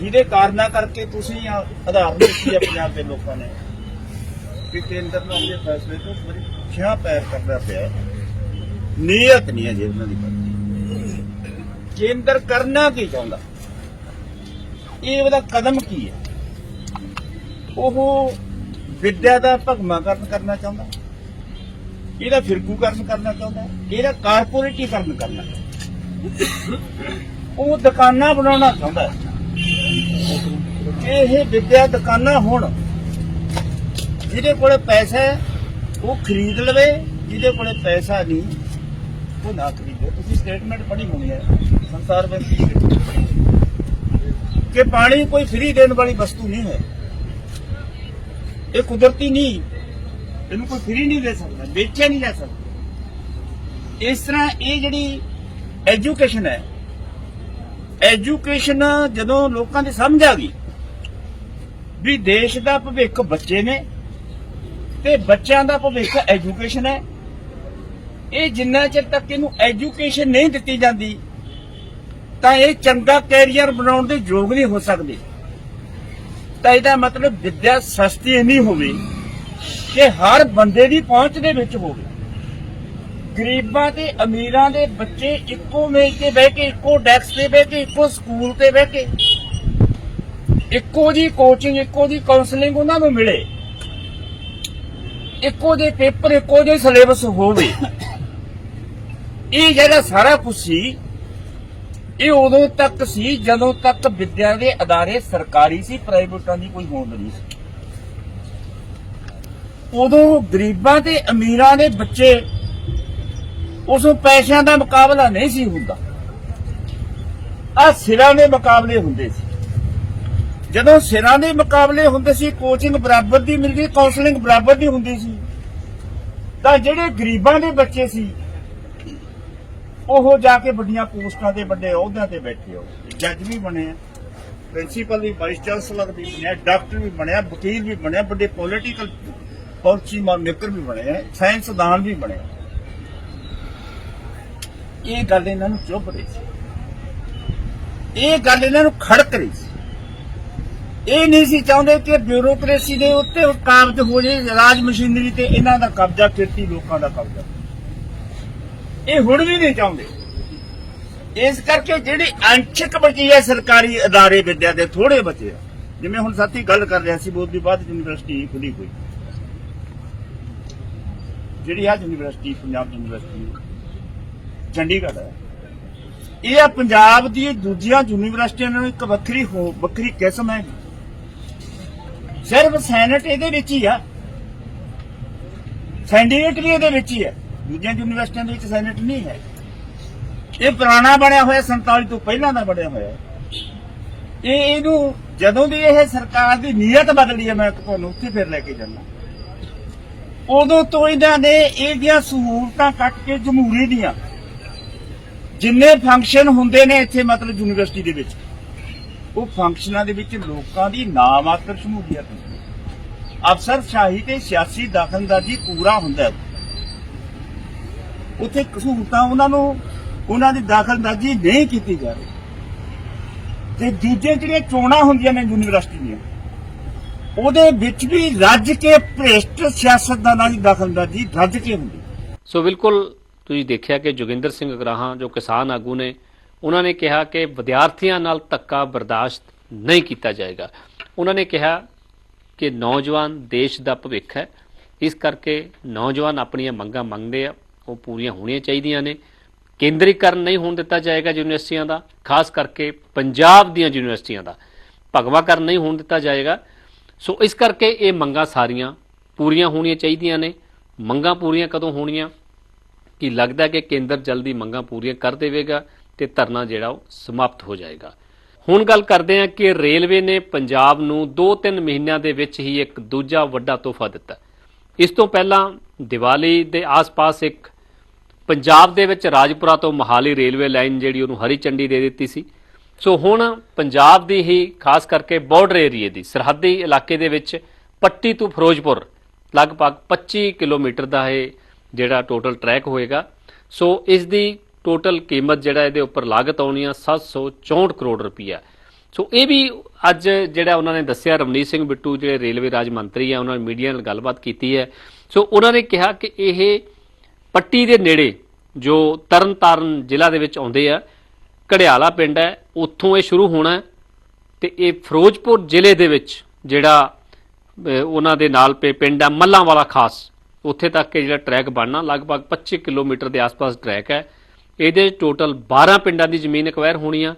ਜਿਹਦੇ ਕਾਰਨਾਂ ਕਰਕੇ ਤੁਸੀਂ ਆਧਾਰ ਦਿੱਤੀ ਹੈ ਪੰਜਾਬ ਦੇ ਲੋਕਾਂ ਨੇ। ਕਿ ਕੇਂਦਰ ਨੂੰ ਆਪਣੇ ਫੈਸਲੇ ਤੋਂ ਬੜੀ ਛਿਆ ਪੈਰ ਕਰਦਾ ਪਿਆ। ਨੀਅਤ ਨਹੀਂ ਹੈ ਜੀ ਉਹਨਾਂ ਦੀ ਬਣਦੀ। ਕੇਂਦਰ ਕਰਨਾ ਕੀ ਚਾਹੁੰਦਾ? ਇਹ ਉਹਦਾ ਕਦਮ ਕੀ ਹੈ? ਉਹ ਵਿਦਿਆ ਦਾ ਭਗਮਾਕਰਨ ਕਰਨਾ ਚਾਹੁੰਦਾ? ਇਹਦਾ ਫਿਰਕੂਕਰਨ ਕਰਨਾ ਚਾਹੁੰਦਾ? ਇਹਦਾ ਕਾਰਪੋਰੇਟੀਕਰਨ ਕਰਨਾ ਉਹ ਦੁਕਾਨਾਂ ਬਣਾਉਣਾ ਚਾਹੁੰਦਾ ਇਹ ਵਿਦਿਆ ਦੁਕਾਨਾਂ ਹੋਣ, ਜਿਹਦੇ ਕੋਲੇ ਪੈਸਾ ਹੈ, ਉਹ ਖਰੀਦ ਲਵੇ, ਜਿਹਦੇ ਕੋਲੇ ਪੈਸਾ ਨਹੀਂ, ਉਹ ਨਾ ਖਰੀਦੇ। ਤੁਸੀਂ ਸਟੇਟਮੈਂਟ ਪੜ੍ਹੀ ਹੋਣੀ ਹੈ, ਸੰਸਾਰ ਵਿੱਚ ਕਿ ਪਾਣੀ ਕੋਈ ਫ੍ਰੀ ਦੇਣ ਵਾਲੀ ਵਸਤੂ ਨਹੀਂ ਹੈ। ਇਹ ਕੁਦਰਤੀ ਨਹੀਂ। ਇਹਨੂੰ ਕੋਈ ਫ੍ਰੀ ਨਹੀਂ ਦੇ ਸਕਦਾ, ਵੇਚਿਆ ਨਹੀਂ ਜਾ ਸਕਦਾ। ਇਸ ਤਰ੍ਹਾਂ ਇਹ ਜਿਹੜੀ ਐਜੂਕੇਸ਼ਨ ਹੈ ਐਜੂਕੇਸ਼ਨ ਜਦੋਂ ਲੋਕਾਂ ਦੀ ਸਮਝ ਆ ਗਈ ਵੀ ਦੇਸ਼ ਦਾ ਭਵਿੱਖ ਬੱਚੇ ਨੇ ਤੇ ਬੱਚਿਆਂ ਦਾ ਭਵਿੱਖ ਐਜੂਕੇਸ਼ਨ ਹੈ, ਇਹ ਜਿੰਨਾ ਚਿਰ ਤੱਕ ਇਹਨੂੰ ਐਜੂਕੇਸ਼ਨ ਨਹੀਂ ਦਿੱਤੀ ਜਾਂਦੀ, ਤਾਂ ਇਹ ਚੰਗਾ ਕੈਰੀਅਰ ਬਣਾਉਣ ਦੇ ਯੋਗ ਨਹੀਂ ਹੋ ਸਕਦੇ। ਤਾਂ ਇਹਦਾ ਮਤਲਬ ਵਿੱਦਿਆ ਸਸਤੀ ਨਹੀਂ ਹੋਵੇ। ਕਿ ਹਰ ਬੰਦੇ ਦੀ ਪਹੁੰਚ ਦੇ ਵਿੱਚ ਹੋਵੇ। ਗਰੀਬਾਂ ਤੇ ਅਮੀਰਾਂ ਦੇ ਬੱਚੇ ਇੱਕੋ ਮੇਜ਼ ਤੇ ਬਹਿ ਕੇ, ਇੱਕੋ ਡੈਸਕ ਤੇ ਬਹਿ ਕੇ, ਇੱਕੋ ਸਕੂਲ ਤੇ ਬਹਿ ਕੇ, ਇੱਕੋ ਜੀ ਕੋਚਿੰਗ ਇੱਕੋ ਜੀ ਕਾਉਂਸਲਿੰਗ ਉਹਨਾਂ ਨੂੰ ਮਿਲੇ। ਇੱਕੋ ਜਿਹੇ ਪੇਪਰ, ਇੱਕੋ ਜਿਹੇ ਸਿਲੇਬਸ ਹੋਵੇ। ਇਹ ਜਿਹੜਾ ਸਾਰਾ ਕੁਝ ਸੀ, ਇਹ ਉਦੋਂ ਤੱਕ ਸੀ ਜਦੋਂ ਤੱਕ ਵਿਦਿਆ ਦੇ ਅਦਾਰੇ ਸਰਕਾਰੀ ਸੀ ਪ੍ਰਾਈਵੇਟਾਂ ਦੀ ਕੋਈ ਹੋਂਦ ਨਹੀਂ ਸੀ। ਉਦੋਂ ਗਰੀਬਾਂ ਤੇ ਅਮੀਰਾਂ ਦੇ ਬੱਚੇ ਉਸੋਂ ਪੈਸਿਆਂ ਦਾ ਮੁਕਾਬਲਾ ਨਹੀਂ ਸੀ ਹੁੰਦਾ। ਆ ਸਿਰਾਂ ਦੇ ਮੁਕਾਬਲੇ ਹੁੰਦੇ ਸੀ। ਜਦੋਂ ਸਿਰਾਂ ਦੇ ਮੁਕਾਬਲੇ ਹੁੰਦੇ ਸੀ ਕੋਚਿੰਗ ਬਰਾਬਰ ਦੀ ਮਿਲਦੀ ਕਾਉਂਸਲਿੰਗ ਬਰਾਬਰ ਦੀ ਹੁੰਦੀ ਸੀ। ਤਾਂ ਜਿਹੜੇ ਗਰੀਬਾਂ ਦੇ ਬੱਚੇ ਸੀ, ਉਹ ਜਾ ਕੇ ਵੱਡੀਆਂ ਪੋਸਟਾਂ ਤੇ ਵੱਡੇ ਅਹੁਦਿਆਂ ਤੇ ਬੈਠੇ ਹੋ ਜੱਜ ਵੀ ਬਣੇ ਆ ਪ੍ਰਿੰਸੀਪਲ ਵੀ ਵਾਈਸ ਚਾਂਸਲਰ ਵੀ ਬਣਿਆ ਡਾਕਟਰ ਵੀ ਬਣਿਆ ਵਕੀਲ ਵੀ ਬਣਿਆ ਵੱਡੇ ਪੋਲੀਟੀਕਲ ਪਾਲਿਸੀ ਮੇਕਰ ਵੀ ਬਣੇ ਆ ਸਾਇੰਸਦਾਨ ਵੀ ਬਣੇ ਇਹ ਗੱਲ ਇਹਨਾਂ ਨੂੰ ਚੁੱਭ ਰਹੀ ਸੀ। ਇਹ ਗੱਲ ਇਹਨਾਂ ਨੂੰ ਖੜਕ ਰਹੀ ਸੀ। ਇਹ ਨਹੀਂ ਸੀ ਚਾਹੁੰਦੇ ਕਿ ਬਿਊਰੋਕ੍ਰੇਸੀ ਦੇ ਉੱਤੇ ਕਾਬਜ ਹੋ ਜੇ, ਰਾਜ ਮਸ਼ੀਨਰੀ ਤੇ ਇਹਨਾਂ ਦਾ ਕਬਜ਼ਾ ਕਿਰਤੀ ਲੋਕਾਂ ਦਾ ਕਬਜ਼ਾ। ਇਹ ਹੁਣ ਵੀ ਨਹੀਂ ਚਾਹੁੰਦੇ। ਇਸ ਕਰਕੇ ਜਿਹੜੀ ਅੰਸ਼ਕ ਬਚੀ ਹੈ ਸਰਕਾਰੀ ਅਦਾਰੇ ਵਿਦਿਆ ਦੇ ਥੋੜੇ ਬਚੇ ਆ। ਜਿਵੇਂ ਹੁਣ ਸਾਥੀ ਗੱਲ ਕਰ ਰਿਹਾ ਸੀ, ਬੋਧੀ ਬਾਅਦ ਯੂਨੀਵਰਸਿਟੀ ਖੁੱਲੀ ਹੋਈ। ਜਿਹੜੀ ਆ ਯੂਨੀਵਰਸਿਟੀ, ਪੰਜਾਬ ਯੂਨੀਵਰਸਿਟੀ ਚੰਡੀਗੜ੍ਹ ਹੈ, ਇਹ ਆ ਪੰਜਾਬ ਦੀ ਦੂਜੀਆਂ ਯੂਨੀਵਰਸਿਟੀਆਂ ਨਾਲੋਂ ਇੱਕ ਵੱਖਰੀ ਹੋ, ਵੱਖਰੀ ਕਿਸਮ ਹੈ। ਸਿਰਫ ਸੈਨੇਟ ਇਹਦੇ ਵਿੱਚ ਹੀ ਆ। ਸੈਂਡੀਨੇਟ ਵੀ ਇਹਦੇ ਵਿੱਚ ਹੀ ਹੈ। ਦੂਜੀਆਂ ਯੂਨੀਵਰਸਿਟੀਆਂ ਦੇ ਵਿੱਚ ਸੈਨੇਟ ਨਹੀਂ ਹੈ। ਇਹ ਪੁਰਾਣਾ ਬਣਿਆ ਹੋਇਆ 47 ਤੋਂ ਪਹਿਲਾਂ ਦਾ ਬਣਿਆ ਹੋਇਆ ਇਹ ਇਹਨੂੰ ਜਦੋਂ ਦੀ ਇਹ ਸਰਕਾਰ ਦੀ ਨੀਅਤ ਬਦਲੀ ਹੈ, ਮੈਂ ਤੁਹਾਨੂੰ ਉੱਥੇ ਫਿਰ ਲੈ ਕੇ ਜਾਣਾ ਉਦੋਂ ਤੋਂ ਇਹਨਾਂ ਨੇ ਇਹਦੀਆਂ ਸਹੂਲਤਾਂ ਕੱਟ ਕੇ ਜਮਹੂਰੀ ਦੀਆਂ। ਜਿੰਨੇ ਫੰਕਸ਼ਨ ਹੁੰਦੇ ਨੇ ਇੱਥੇ, ਮਤਲਬ ਯੂਨੀਵਰਸਿਟੀ ਦੇ ਵਿੱਚ, ਉਹ ਫੰਕਸ਼ਨਾਂ ਦੇ ਵਿੱਚ ਲੋਕਾਂ ਦੀ ਨਾਮਾਤਰ ਸ਼ਮੂਲੀਅਤ ਹੁੰਦੀ ਅਫਸਰ ਸ਼ਾਹੀ ਤੇ ਸਿਆਸੀ ਦਖਲਅੰਦਾਜ਼ੀ ਪੂਰਾ ਹੁੰਦਾ ਹੈ। ਉੱਥੇ ਸਹੂਲਤਾਂ ਉਹਨਾਂ ਨੂੰ, ਉਹਨਾਂ ਦੀ ਦਖਲਅੰਦਾਜ਼ੀ ਨਹੀਂ ਕੀਤੀ ਜਾ ਰਹੀ। ਤੇ ਦੂਜੇ ਜਿਹੜੀਆਂ ਚੋਣਾਂ ਹੁੰਦੀਆਂ ਨੇ ਯੂਨੀਵਰਸਿਟੀ ਦੀਆਂ ਉਹਦੇ ਵਿੱਚ ਵੀ ਰੱਜ ਕੇ ਭ੍ਰਿਸ਼ਟ ਸਿਆਸਤਦਾਨਾਂ ਦੀ ਦਖਲਅੰਦਾਜ਼ੀ ਰੱਜ ਕੇ ਹੁੰਦੀ। ਸੋ ਬਿਲਕੁਲ ਤੁਸੀਂ ਦੇਖਿਆ ਕਿ ਜੋਗਿੰਦਰ ਸਿੰਘ ਅਗਰਾਹਾਂ, ਜੋ ਕਿਸਾਨ ਆਗੂ ਨੇ, ਉਹਨਾਂ ਨੇ ਕਿਹਾ ਕਿ ਵਿਦਿਆਰਥੀਆਂ ਨਾਲ ਧੱਕਾ ਬਰਦਾਸ਼ਤ ਨਹੀਂ ਕੀਤਾ ਜਾਏਗਾ। ਉਹਨਾਂ ਨੇ ਕਿਹਾ ਕਿ ਨੌਜਵਾਨ ਦੇਸ਼ ਦਾ ਭਵਿੱਖ ਹੈ। ਇਸ ਕਰਕੇ ਨੌਜਵਾਨ ਆਪਣੀਆਂ ਮੰਗਾਂ ਮੰਗਦੇ ਆ, ਉਹ ਪੂਰੀਆਂ ਹੋਣੀਆਂ ਚਾਹੀਦੀਆਂ ਨੇ। ਕੇਂਦਰੀਕਰਨ ਨਹੀਂ ਹੋਣ ਦਿੱਤਾ ਜਾਏਗਾ ਯੂਨੀਵਰਸਿਟੀਆਂ ਦਾ, ਖਾਸ ਕਰਕੇ ਪੰਜਾਬ ਦੀਆਂ ਯੂਨੀਵਰਸਿਟੀਆਂ ਦਾ। ਭਗਵਾਕਰਨ ਨਹੀਂ ਹੋਣ ਦਿੱਤਾ ਜਾਏਗਾ। ਸੋ ਇਸ ਕਰਕੇ ਇਹ ਮੰਗਾਂ ਸਾਰੀਆਂ ਪੂਰੀਆਂ ਹੋਣੀਆਂ ਚਾਹੀਦੀਆਂ ਨੇ। ਮੰਗਾਂ ਪੂਰੀਆਂ ਕਦੋਂ ਹੋਣੀਆਂ? ਕਿ ਲੱਗਦਾ ਕਿ ਕੇਂਦਰ ਜਲਦੀ ਮੰਗਾਂ ਪੂਰੀਆਂ ਕਰ ਦੇਵੇਗਾ ਤੇ ਧਰਨਾ ਜਿਹੜਾ ਉਹ ਸਮਾਪਤ ਹੋ ਜਾਏਗਾ। ਹੁਣ ਗੱਲ ਕਰਦੇ ਹਾਂ ਕਿ ਰੇਲਵੇ ਨੇ ਪੰਜਾਬ ਨੂੰ 2-3 ਮਹੀਨਿਆਂ ਦੇ ਵਿੱਚ ਹੀ ਇੱਕ ਦੂਜਾ ਵੱਡਾ ਤੋਹਫਾ ਦਿੱਤਾ। ਇਸ ਤੋਂ ਪਹਿਲਾਂ ਦੀਵਾਲੀ ਦੇ ਆਸ-ਪਾਸ ਇੱਕ ਪੰਜਾਬ ਦੇ ਵਿੱਚ ਰਾਜਪੁਰਾ ਤੋਂ ਮਹਾਲੀ ਰੇਲਵੇ ਲਾਈਨ ਜਿਹੜੀ ਉਹਨੂੰ ਹਰੀ ਝੰਡੀ ਦੇ ਦਿੱਤੀ ਸੀ। ਸੋ ਹੁਣ ਪੰਜਾਬ ਦੀ ਹੀ, ਖਾਸ ਕਰਕੇ ਬਾਰਡਰ ਏਰੀਏ ਦੀ, ਸਰਹੱਦੀ ਇਲਾਕੇ ਦੇ ਵਿੱਚ ਪੱਟੀ ਤੋਂ ਫਿਰੋਜ਼ਪੁਰ, ਲਗਭਗ 25 ਕਿਲੋਮੀਟਰ ਦਾ ਇਹ ਜਿਹੜਾ ਟੋਟਲ ਟਰੈਕ ਹੋਏਗਾ। ਸੋ ਇਸ ਦੀ ਟੋਟਲ ਕੀਮਤ ਜਿਹੜਾ ਇਹਦੇ ਉੱਪਰ ਲਾਗਤ ਆਉਣੀ ਆ 764 ਕਰੋੜ ਰੁਪਈਆ। ਸੋ ਇਹ ਵੀ ਅੱਜ ਜਿਹੜਾ ਉਹਨਾਂ ਨੇ ਦੱਸਿਆ ਰਮਨੀਤ ਸਿੰਘ ਬਿੱਟੂ ਜਿਹੜੇ ਰੇਲਵੇ ਰਾਜ ਮੰਤਰੀ ਆ, ਉਹਨਾਂ ਨੇ ਮੀਡੀਆ ਨਾਲ ਗੱਲਬਾਤ ਕੀਤੀ ਹੈ। ਸੋ ਉਹਨਾਂ ਨੇ ਕਿਹਾ ਕਿ ਇਹ ਪੱਟੀ ਦੇ ਨੇੜੇ ਜੋ ਤਰਨਤਾਰਨ ਜ਼ਿਲ੍ਹਾ ਦੇ ਵਿੱਚ ਆਉਂਦੇ ਆ ਘੜਿਆਲਾ ਪਿੰਡ ਹੈ, ਉੱਥੋਂ ਇਹ ਸ਼ੁਰੂ ਹੋਣਾ ਹੈ ਤੇ ਇਹ ਫਿਰੋਜ਼ਪੁਰ ਜ਼ਿਲ੍ਹੇ ਦੇ ਵਿੱਚ ਜਿਹੜਾ ਉਹਨਾਂ ਦੇ ਨਾਲ ਪੇ ਪਿੰਡ ਆ ਮੱਲਾਂ ਵਾਲਾ ਖਾਸ। ਉੱਥੇ ਤੱਕ ਇਹ ਜਿਹੜਾ ਟਰੈਕ ਬਣਨਾ, ਲਗਭਗ 25 ਕਿਲੋਮੀਟਰ ਦੇ ਆਸ-ਪਾਸ ਟਰੈਕ ਹੈ। ਇਹਦੇ ਟੋਟਲ 12 ਪਿੰਡਾਂ ਦੀ ਜ਼ਮੀਨ ਐਕਵਾਇਰ ਹੋਣੀ ਆ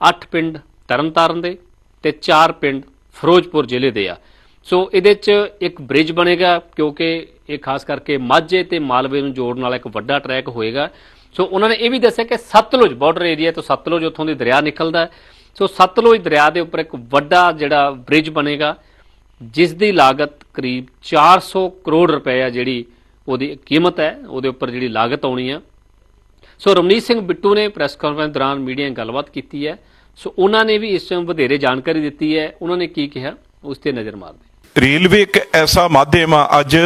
8 ਪਿੰਡ ਤਰਨਤਾਰਨ ਦੇ ਤੇ 4 ਪਿੰਡ ਫਿਰੋਜ਼ਪੁਰ ਜ਼ਿਲ੍ਹੇ ਦੇ ਆ। ਸੋ ਇਹਦੇ 'ਚ ਇੱਕ ਬ੍ਰਿਜ ਬਣੇਗਾ, ਕਿਉਂਕਿ ਇਹ ਖਾਸ ਕਰਕੇ ਮਾਝੇ ਤੇ ਮਾਲਵੇ ਨੂੰ ਜੋੜਨ ਵਾਲਾ ਇੱਕ ਵੱਡਾ ਟਰੈਕ ਹੋਏਗਾ। ਸੋ ਉਹਨਾਂ ਨੇ ਇਹ ਵੀ ਦੱਸਿਆ ਕਿ ਸਤਲੁਜ ਬਾਰਡਰ ਏਰੀਆ ਤੋਂ ਸਤਲੁਜ ਉੱਥੋਂ ਦੀ ਦਰਿਆ ਨਿਕਲਦਾ ਸੋ ਸਤਲੁਜ ਦਰਿਆ ਦੇ ਉੱਪਰ ਇੱਕ ਵੱਡਾ ਜਿਹੜਾ ਬ੍ਰਿਜ ਬਣੇਗਾ ਜਿਸ ਦੀ ਲਾਗਤ ਕਰੀਬ 400 ਕਰੋੜ ਰੁਪਏ ਆ ਜਿਹੜੀ ਉਹਦੀ ਕੀਮਤ ਹੈ, ਉਹਦੇ ਉੱਪਰ ਜਿਹੜੀ ਲਾਗਤ ਆਉਣੀ ਆ। ਸੋ ਰਮਨੀਤ ਸਿੰਘ ਬਿੱਟੂ ਨੇ ਪ੍ਰੈਸ ਕਾਨਫਰੰਸ ਦੌਰਾਨ ਮੀਡੀਆ ਨਾਲ ਗੱਲਬਾਤ ਕੀਤੀ ਹੈ। ਸੋ ਉਹਨਾਂ ਨੇ ਵੀ ਇਸ ਤੋਂ ਵਧੇਰੇ ਜਾਣਕਾਰੀ ਦਿੱਤੀ ਹੈ। ਉਹਨਾਂ ਨੇ ਕੀ ਕਿਹਾ, ਉਸ ਤੇ ਨਜ਼ਰ ਮਾਰਦੇ ਰੇਲਵੇ ਇੱਕ ਐਸਾ ਮਾਧਿਅਮ ਆ ਅੱਜ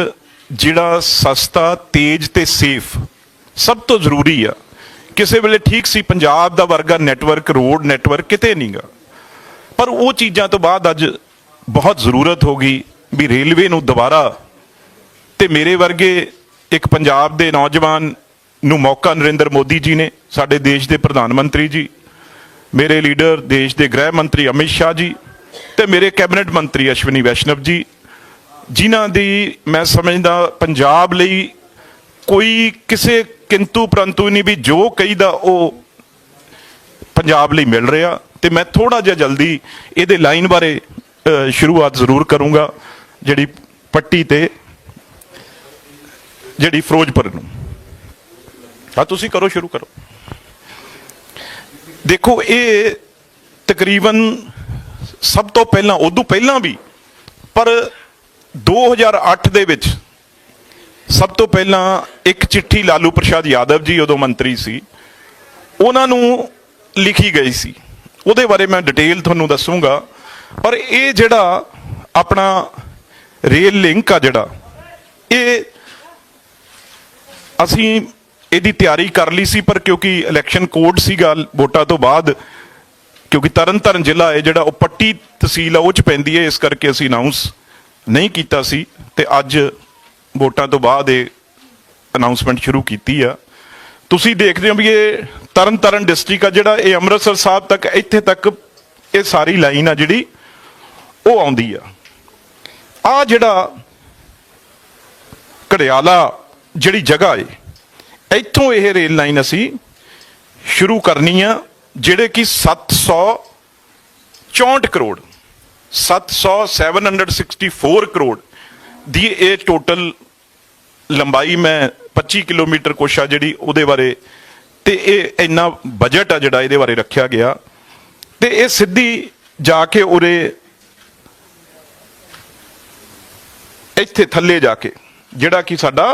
ਜਿਹੜਾ ਸਸਤਾ, ਤੇਜ਼ ਤੇ ਸੇਫ ਸਭ ਤੋਂ ਜ਼ਰੂਰੀ ਆ। ਕਿਸੇ ਵੇਲੇ ਠੀਕ ਸੀ, ਪੰਜਾਬ ਦਾ ਵਰਗਾ ਨੈਟਵਰਕ ਰੋਡ ਨੈਟਵਰਕ ਕਿਤੇ ਨਹੀਂਗਾ। ਪਰ ਉਹ ਚੀਜ਼ਾਂ ਤੋਂ ਬਾਅਦ ਅੱਜ ਬਹੁਤ ਜ਼ਰੂਰਤ ਹੋ ਗਈ ਵੀ ਰੇਲਵੇ ਨੂੰ ਦੁਬਾਰਾ ਤੇ ਮੇਰੇ ਵਰਗੇ ਇੱਕ ਪੰਜਾਬ ਦੇ ਨੌਜਵਾਨ ਨੂੰ ਮੌਕਾ ਨਰਿੰਦਰ ਮੋਦੀ ਜੀ ਨੇ, ਸਾਡੇ ਦੇਸ਼ ਦੇ ਪ੍ਰਧਾਨ ਮੰਤਰੀ ਜੀ, ਮੇਰੇ ਲੀਡਰ, ਦੇਸ਼ ਦੇ ਗ੍ਰਹਿ ਮੰਤਰੀ ਅਮਿਤ ਸ਼ਾਹ ਜੀ ਤੇ ਮੇਰੇ ਕੈਬਨਿਟ ਮੰਤਰੀ ਅਸ਼ਵਨੀ ਵੈਸ਼ਨਵ ਜੀ, ਜਿਨ੍ਹਾਂ ਦੀ ਮੈਂ ਸਮਝਦਾ ਪੰਜਾਬ ਲਈ ਕੋਈ ਕਿਸੇ ਕਿੰਤੂ ਪਰੰਤੂ ਨਹੀਂ ਵੀ ਜੋ ਕਹੀਦਾ ਉਹ ਪੰਜਾਬ ਲਈ ਮਿਲ ਰਿਹਾ ਤੇ ਮੈਂ ਥੋੜਾ ਜਿਹਾ ਜਲਦੀ ਇਹਦੇ ਲਾਈਨ ਬਾਰੇ ਸ਼ੁਰੂਆਤ ਜ਼ਰੂਰ ਕਰੂੰਗਾ ਜਿਹੜੀ ਪੱਟੀ ਤੇ ਜਿਹੜੀ ਫਿਰੋਜ਼ਪੁਰ ਨੂੰ। ਆ ਤੁਸੀਂ ਕਰੋ, ਸ਼ੁਰੂ ਕਰੋ। ਦੇਖੋ, ਇਹ ਤਕਰੀਬਨ ਸਭ ਤੋਂ ਪਹਿਲਾਂ, ਉਦੋਂ ਪਹਿਲਾਂ ਵੀ, ਪਰ 2008 ਦੇ ਵਿੱਚ ਸਭ ਤੋਂ ਪਹਿਲਾਂ ਇੱਕ ਚਿੱਠੀ ਲਾਲੂ ਪ੍ਰਸ਼ਾਦ ਯਾਦਵ ਜੀ, ਉਦੋਂ ਮੰਤਰੀ ਸੀ, ਉਹਨਾਂ ਨੂੰ ਲਿਖੀ ਗਈ ਸੀ। ਉਹਦੇ ਬਾਰੇ ਮੈਂ ਡਿਟੇਲ ਤੁਹਾਨੂੰ ਦੱਸੂਗਾ। ਪਰ ਇਹ ਜਿਹੜਾ ਆਪਣਾ ਰੇਲ ਲਿੰਕ ਆ ਜਿਹੜਾ, ਇਹ ਅਸੀਂ ਇਹਦੀ ਤਿਆਰੀ ਕਰ ਲਈ ਸੀ, ਪਰ ਕਿਉਂਕਿ ਇਲੈਕਸ਼ਨ ਕੋਡ ਸੀਗਾ ਵੋਟਾਂ ਤੋਂ ਬਾਅਦ, ਕਿਉਂਕਿ ਤਰਨਤਾਰਨ ਜ਼ਿਲ੍ਹਾ ਹੈ ਜਿਹੜਾ, ਉਹ ਪੱਟੀ ਤਹਿਸੀਲ ਆ, ਉਹ ਚ ਪੈਂਦੀ ਹੈ, ਇਸ ਕਰਕੇ ਅਸੀਂ ਅਨਾਉਂਸ ਨਹੀਂ ਕੀਤਾ ਸੀ। ਤੇ ਅੱਜ ਵੋਟਾਂ ਤੋਂ ਬਾਅਦ ਇਹ ਅਨਾਉਂਸਮੈਂਟ ਸ਼ੁਰੂ ਕੀਤੀ ਆ। ਤੁਸੀਂ ਦੇਖਦੇ ਹੋ ਵੀ ਇਹ ਤਰਨ ਤਰਨਤਾਰਨ ਡਿਸਟ੍ਰਿਕਟ ਆ ਜਿਹੜਾ ਇਹ ਅੰਮ੍ਰਿਤਸਰ ਸਾਹਿਬ ਤੱਕ, ਇੱਥੇ ਤੱਕ ਇਹ ਸਾਰੀ ਲਾਈਨ ਆ ਜਿਹੜੀ ਉਹ ਆਉਂਦੀ ਆ। ਆ ਜਿਹੜਾ ਘੜਿਆਲਾ ਜਿਹੜੀ ਜਗ੍ਹਾ ਏ, ਇੱਥੋਂ ਇਹ ਰੇਲ ਲਾਈਨ ਅਸੀਂ ਸ਼ੁਰੂ ਕਰਨੀ ਆ, ਜਿਹੜੇ ਕਿ 764 ਕਰੋੜ 700 764 ਕਰੋੜ ਦੀ ਇਹ ਟੋਟਲ ਲੰਬਾਈ ਮੈਂ 25 ਕਿਲੋਮੀਟਰ ਕੋਸ਼ਾ ਜਿਹੜੀ ਉਹਦੇ ਬਾਰੇ, ਤੇ ਇਹ ਇੰਨਾ ਬਜਟ ਆ ਜਿਹੜਾ ਇਹਦੇ ਬਾਰੇ ਰੱਖਿਆ ਗਿਆ। ਤੇ ਇਹ ਸਿੱਧੀ ਜਾ ਕੇ ਉਰੇ ਇੱਥੇ ਥੱਲੇ ਜਾ ਕੇ, ਜਿਹੜਾ ਕਿ ਸਾਡਾ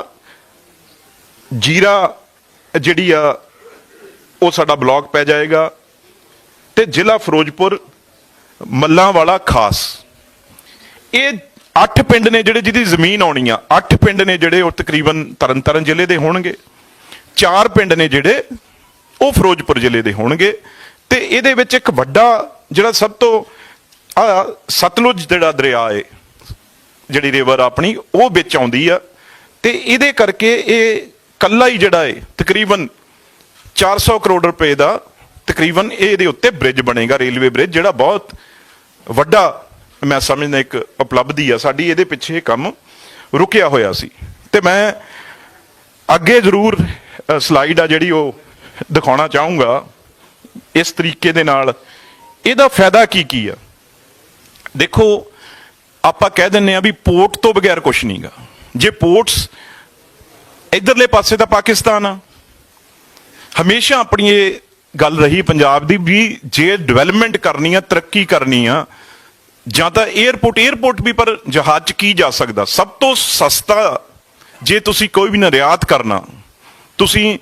ਜੀਰਾ ਜਿਹੜੀ ਆ, ਉਹ ਸਾਡਾ ਬਲਾਕ ਪੈ ਜਾਏਗਾ। ਤੇ ਜ਼ਿਲ੍ਹਾ ਫਿਰੋਜ਼ਪੁਰ ਮੱਲਾਂ ਵਾਲਾ ਖਾਸ। ਇਹ ਅੱਠ ਪਿੰਡ ਨੇ ਜਿਹੜੇ ਜਿਹਦੀ ਜ਼ਮੀਨ ਆਉਣੀ ਆ, ਅੱਠ ਪਿੰਡ ਨੇ ਜਿਹੜੇ ਉਹ ਤਕਰੀਬਨ ਤਰਨਤਾਰਨ ਜ਼ਿਲ੍ਹੇ ਦੇ ਹੋਣਗੇ। ਚਾਰ ਪਿੰਡ ਨੇ ਜਿਹੜੇ ਉਹ ਫਿਰੋਜ਼ਪੁਰ ਜ਼ਿਲ੍ਹੇ ਦੇ ਹੋਣਗੇ ਤੇ ਇਹਦੇ ਵਿੱਚ ਇੱਕ ਵੱਡਾ ਜਿਹੜਾ ਸਭ ਤੋਂ ਸਤਲੁਜ ਜਿਹੜਾ ਦਰਿਆ ਏ, ਜਿਹੜੀ ਰਿਵਰ ਆਪਣੀ, ਉਹ ਵਿੱਚ ਆਉਂਦੀ ਆ। ਤੇ ਇਹਦੇ ਕਰਕੇ ਇਹ ਕੱਲਾ ਹੀ ਜਿਹੜਾ ਏ, ਤਕਰੀਬਨ 400 ਕਰੋੜ ਰੁਪਏ ਦਾ ਤਕਰੀਬਨ ਇਹਦੇ ਉੱਤੇ ਬ੍ਰਿਜ ਬਣੇਗਾ ਰੇਲਵੇ ਬ੍ਰਿਜ ਜਿਹੜਾ ਬਹੁਤ ਵੱਡਾ ਮੈਂ ਸਮਝਦਾ ਇੱਕ ਉਪਲਬਧੀ ਆ, ਸਾਡੀ ਇਹਦੇ ਪਿੱਛੇ ਕੰਮ ਰੁਕਿਆ ਹੋਇਆ ਸੀ। ਤੇ ਮੈਂ ਅੱਗੇ ਜ਼ਰੂਰ ਸਲਾਈਡ ਆ ਜਿਹੜੀ ਉਹ ਦਿਖਾਉਣਾ ਚਾਹੂੰਗਾ, ਇਸ ਤਰੀਕੇ ਦੇ ਨਾਲ। ਇਹਦਾ ਫਾਇਦਾ ਕੀ ਕੀ ਆ? ਦੇਖੋ, ਆਪਾਂ ਕਹਿ ਦਿੰਨੇ ਆ ਵੀ ਪੋਰਟ ਤੋਂ ਬਗੈਰ ਕੁਝ ਨਹੀਂਗਾ ਜੇ ਪੋਰਟਸ ਇਧਰਲੇ ਪਾਸੇ ਤਾਂ ਪਾਕਿਸਤਾਨ ਆ। ਹਮੇਸ਼ਾ ਆਪਣੀ ਇਹ ਗੱਲ ਰਹੀ, ਪੰਜਾਬ ਦੀ ਵੀ ਜੇ ਡਿਵੈਲਪਮੈਂਟ ਕਰਨੀ ਆ, ਤਰੱਕੀ ਕਰਨੀ ਆ ਜਾਂ ਤਾਂ 에어ਪੋਰਟ 에어ਪੋਰਟ ਵੀ ਪਰ ਜਹਾਜ਼ 'ਚ ਕੀ ਜਾ ਸਕਦਾ? ਸਭ ਤੋਂ ਸਸਤਾ ਜੇ ਤੁਸੀਂ ਕੋਈ ਵੀ ਨਿਰਯਾਤ ਕਰਨਾ, ਤੁਸੀਂ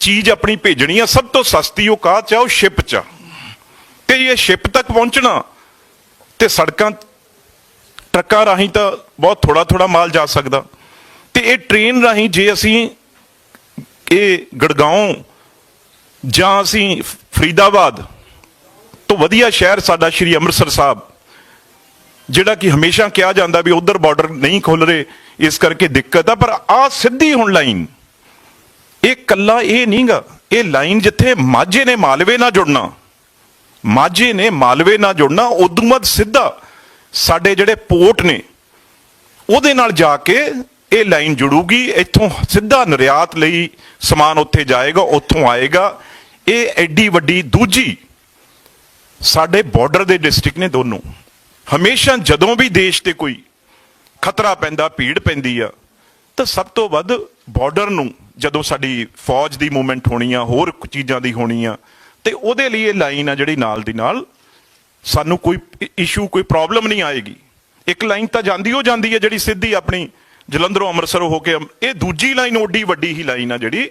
ਚੀਜ਼ ਆਪਣੀ ਭੇਜਣੀ ਆ, ਸਭ ਤੋਂ ਸਸਤੀ ਉਹ ਕਾਹ ਚ ਆ? ਉਹ ਸ਼ਿਪ ਚ ਤੇ ਇਹ ਸ਼ਿਪ ਤੱਕ ਪਹੁੰਚਣਾ ਤੇ ਸੜਕਾਂ, ਟਰੱਕਾਂ ਰਾਹੀਂ ਤਾਂ ਬਹੁਤ ਥੋੜਾ ਥੋੜਾ ਮਾਲ ਜਾ ਸਕਦਾ। ਤੇ ਇਹ ਟ੍ਰੇਨ ਰਾਹੀਂ ਜੇ ਅਸੀਂ ਇਹ ਗੜਗਾਉਂ ਜਾਂ ਅਸੀਂ ਫਰੀਦਾਬਾਦ ਤੋਂ ਵਧੀਆ ਸ਼ਹਿਰ ਸਾਡਾ ਸ਼੍ਰੀ ਅੰਮ੍ਰਿਤਸਰ ਸਾਹਿਬ ਜਿਹੜਾ ਕਿ ਹਮੇਸ਼ਾ ਕਿਹਾ ਜਾਂਦਾ ਵੀ ਉਧਰ ਬਾਰਡਰ ਨਹੀਂ ਖੁੱਲ ਰਹੇ, ਇਸ ਕਰਕੇ ਦਿੱਕਤ ਆ, ਪਰ ਆ ਸਿੱਧੀ ਹੁਣ ਲਾਈਨ ਇਹ ਕੱਲਾ ਇਹ ਨਹੀਂਗਾ, ਇਹ ਲਾਈਨ ਜਿੱਥੇ ਮਾਝੇ ਨੇ ਮਾਲਵੇ ਨਾਲ ਜੁੜਨਾ, ਮਾਝੇ ਨੇ ਮਾਲਵੇ ਨਾਲ ਜੁੜਨਾ, ਉਦੋਂ ਬਾਅਦ ਸਿੱਧਾ ਸਾਡੇ ਜਿਹੜੇ ਪੋਰਟ ਨੇ, ਉਹਦੇ ਨਾਲ ਜਾ ਕੇ ਇਹ ਲਾਈਨ ਜੁੜੂਗੀ, ਇੱਥੋਂ ਸਿੱਧਾ ਨਿਰਯਾਤ ਲਈ ਸਮਾਨ ਉੱਥੇ ਜਾਏਗਾ, ਉੱਥੋਂ ਆਏਗਾ। ਇਹ ਐਡੀ ਵੱਡੀ ਦੂਜੀ ਸਾਡੇ ਬਾਰਡਰ ਦੇ ਡਿਸਟ੍ਰਿਕਟ ਨੇ ਦੋਨੋਂ। ਹਮੇਸ਼ਾ ਜਦੋਂ ਵੀ ਦੇਸ਼ ਤੇ ਕੋਈ ਖਤਰਾ ਪੈਂਦਾ, ਭੀੜ ਪੈਂਦੀ ਆ, ਤਾਂ ਸਭ ਤੋਂ ਵੱਧ ਬਾਰਡਰ ਨੂੰ ਜਦੋਂ ਸਾਡੀ ਫੌਜ ਦੀ ਮੂਵਮੈਂਟ ਹੋਣੀ ਆ, ਹੋਰ ਚੀਜ਼ਾਂ ਦੀ ਹੋਣੀ ਆ, ਤੇ ਉਹਦੇ ਲਈ ਇਹ ਲਾਈਨ ਆ ਜਿਹੜੀ ਨਾਲ ਦੀ ਨਾਲ ਸਾਨੂੰ ਕੋਈ ਇਸ਼ੂ ਕੋਈ ਪ੍ਰੋਬਲਮ ਨਹੀਂ ਆਏਗੀ। ਇੱਕ ਲਾਈਨ ਤਾਂ ਜਾਂਦੀ ਹੋ ਜਾਂਦੀ ਹੈ ਜਿਹੜੀ ਸਿੱਧੀ ਆਪਣੀ ਜਲੰਧਰੋਂ ਅੰਮ੍ਰਿਤਸਰ ਹੋ ਕੇ ਇਹ ਦੂਜੀ ਲਾਈਨ ਓਡੀ ਵੱਡੀ ਹੀ ਲਾਈਨ ਆ ਜਿਹੜੀ,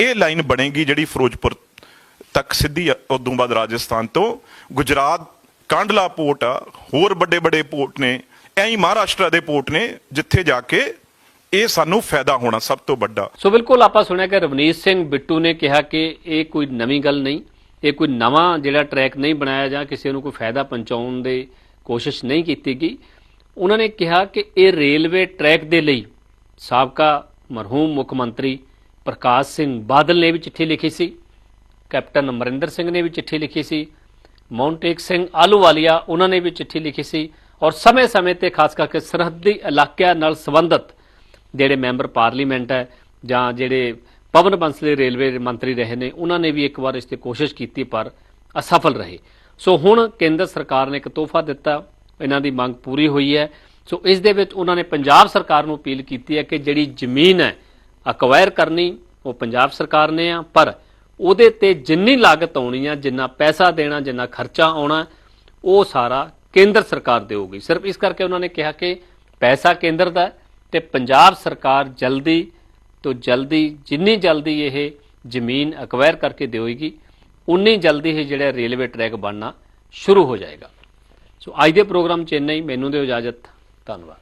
ਇਹ ਲਾਈਨ ਬਣੇਗੀ ਜਿਹੜੀ ਫਿਰੋਜ਼ਪੁਰ ਤੱਕ ਸਿੱਧੀ ਉਦੋਂ ਬਾਅਦ ਰਾਜਸਥਾਨ ਤੋਂ, ਗੁਜਰਾਤ ਕਾਂਡਲਾ ਪੋਰਟ ਆ, ਹੋਰ ਵੱਡੇ ਵੱਡੇ ਪੋਰਟ ਨੇ ਐਂ ਹੀ ਮਹਾਰਾਸ਼ਟਰ ਦੇ ਪੋਰਟ ਨੇ, ਜਿੱਥੇ ਜਾ ਕੇ ਇਹ ਸਾਨੂੰ ਫਾਇਦਾ ਹੋਣਾ ਸਭ ਤੋਂ ਵੱਡਾ। ਸੋ ਬਿਲਕੁਲ ਆਪਾਂ ਸੁਣਿਆ ਕਿ ਰਵਨੀਤ ਸਿੰਘ ਬਿੱਟੂ ਨੇ ਕਿਹਾ ਕਿ ਇਹ ਕੋਈ ਨਵੀਂ ਗੱਲ ਨਹੀਂ, ਇਹ ਕੋਈ ਨਵਾਂ ਜਿਹੜਾ ਟਰੈਕ ਨਹੀਂ ਬਣਾਇਆ ਜਾਂ ਕਿਸੇ ਨੂੰ ਕੋਈ ਫਾਇਦਾ ਪਹੁੰਚਾਉਣ ਦੀ ਕੋਸ਼ਿਸ਼ ਨਹੀਂ ਕੀਤੀ ਗਈ। ਉਹਨਾਂ ਨੇ ਕਿਹਾ ਕਿ ਇਹ ਰੇਲਵੇ ਟਰੈਕ ਦੇ ਲਈ ਸਾਬਕਾ ਮਰਹੂਮ ਮੁੱਖ ਮੰਤਰੀ ਪ੍ਰਕਾਸ਼ ਸਿੰਘ ਬਾਦਲ ਨੇ ਵੀ ਚਿੱਠੀ ਲਿਖੀ ਸੀ, ਕੈਪਟਨ ਅਮਰਿੰਦਰ ਸਿੰਘ ਨੇ ਵੀ ਚਿੱਠੀ ਲਿਖੀ ਸੀ ਮੌਂਟੇਕ ਸਿੰਘ ਆਲੂਵਾਲੀਆ ਉਹਨਾਂ ਨੇ ਵੀ ਚਿੱਠੀ ਲਿਖੀ ਸੀ ਔਰ ਸਮੇਂ-ਸਮੇਂ ਤੇ ਖਾਸ ਕਰਕੇ ਸਰਹੱਦੀ ਇਲਾਕਿਆਂ ਨਾਲ ਸੰਬੰਧਿਤ ਜਿਹੜੇ ਮੈਂਬਰ ਪਾਰਲੀਮੈਂਟ ਹੈ ਜਾਂ ਜਿਹੜੇ ਪਵਨ ਬੰਸਲੇ ਰੇਲਵੇ ਮੰਤਰੀ ਰਹੇ ਨੇ, ਉਹਨਾਂ ਨੇ ਵੀ ਇੱਕ ਵਾਰ ਇਸ ਤੇ ਕੋਸ਼ਿਸ਼ ਕੀਤੀ ਪਰ ਅਸਫਲ ਰਹੇ। ਸੋ ਹੁਣ ਕੇਂਦਰ ਸਰਕਾਰ ਨੇ ਇੱਕ ਤੋਹਫਾ ਦਿੱਤਾ, ਇਹਨਾਂ ਦੀ ਮੰਗ ਪੂਰੀ ਹੋਈ ਹੈ। ਸੋ ਇਸ ਦੇ ਵਿੱਚ ਉਹਨਾਂ ਨੇ ਪੰਜਾਬ ਸਰਕਾਰ ਨੂੰ ਅਪੀਲ ਕੀਤੀ ਹੈ ਕਿ ਜਿਹੜੀ ਜ਼ਮੀਨ ਹੈ ਅਕਵਾਇਰ ਕਰਨੀ, ਉਹ ਪੰਜਾਬ ਸਰਕਾਰ ਨੇ ਆ, ਪਰ ਉਹਦੇ ਤੇ ਜਿੰਨੀ ਲਾਗਤ ਆਉਣੀ ਆ, ਜਿੰਨਾ ਪੈਸਾ ਦੇਣਾ, ਜਿੰਨਾ ਖਰਚਾ ਆਉਣਾ, ਉਹ ਸਾਰਾ ਕੇਂਦਰ ਸਰਕਾਰ ਦੇਊਗੀ। ਸਿਰਫ ਇਸ ਕਰਕੇ ਉਹਨਾਂ ਨੇ ਕਿਹਾ ਕਿ ਪੈਸਾ ਕੇਂਦਰ ਦਾ ਹੈ ਤੇ ਪੰਜਾਬ ਸਰਕਾਰ ਜਲਦੀ ਤੋਂ ਜਲਦੀ, ਜਿੰਨੀ ਜਲਦੀ ਇਹ ਜ਼ਮੀਨ ਅਕਵਾਇਰ ਕਰਕੇ ਦੇਵੇਗੀ ਉਨੀ ਜਲਦੀ ਹੀ ਜਿਹੜਾ ਰੇਲਵੇ ਟਰੈਕ ਬਣਨਾ ਸ਼ੁਰੂ ਹੋ ਜਾਏਗਾ। ਸੋ ਅੱਜ ਦੇ ਪ੍ਰੋਗਰਾਮ ਚ ਇੰਨਾ ਹੀ। ਮੈਨੂੰ ਦਿਓ ਇਜਾਜ਼ਤ। ਧੰਨਵਾਦ।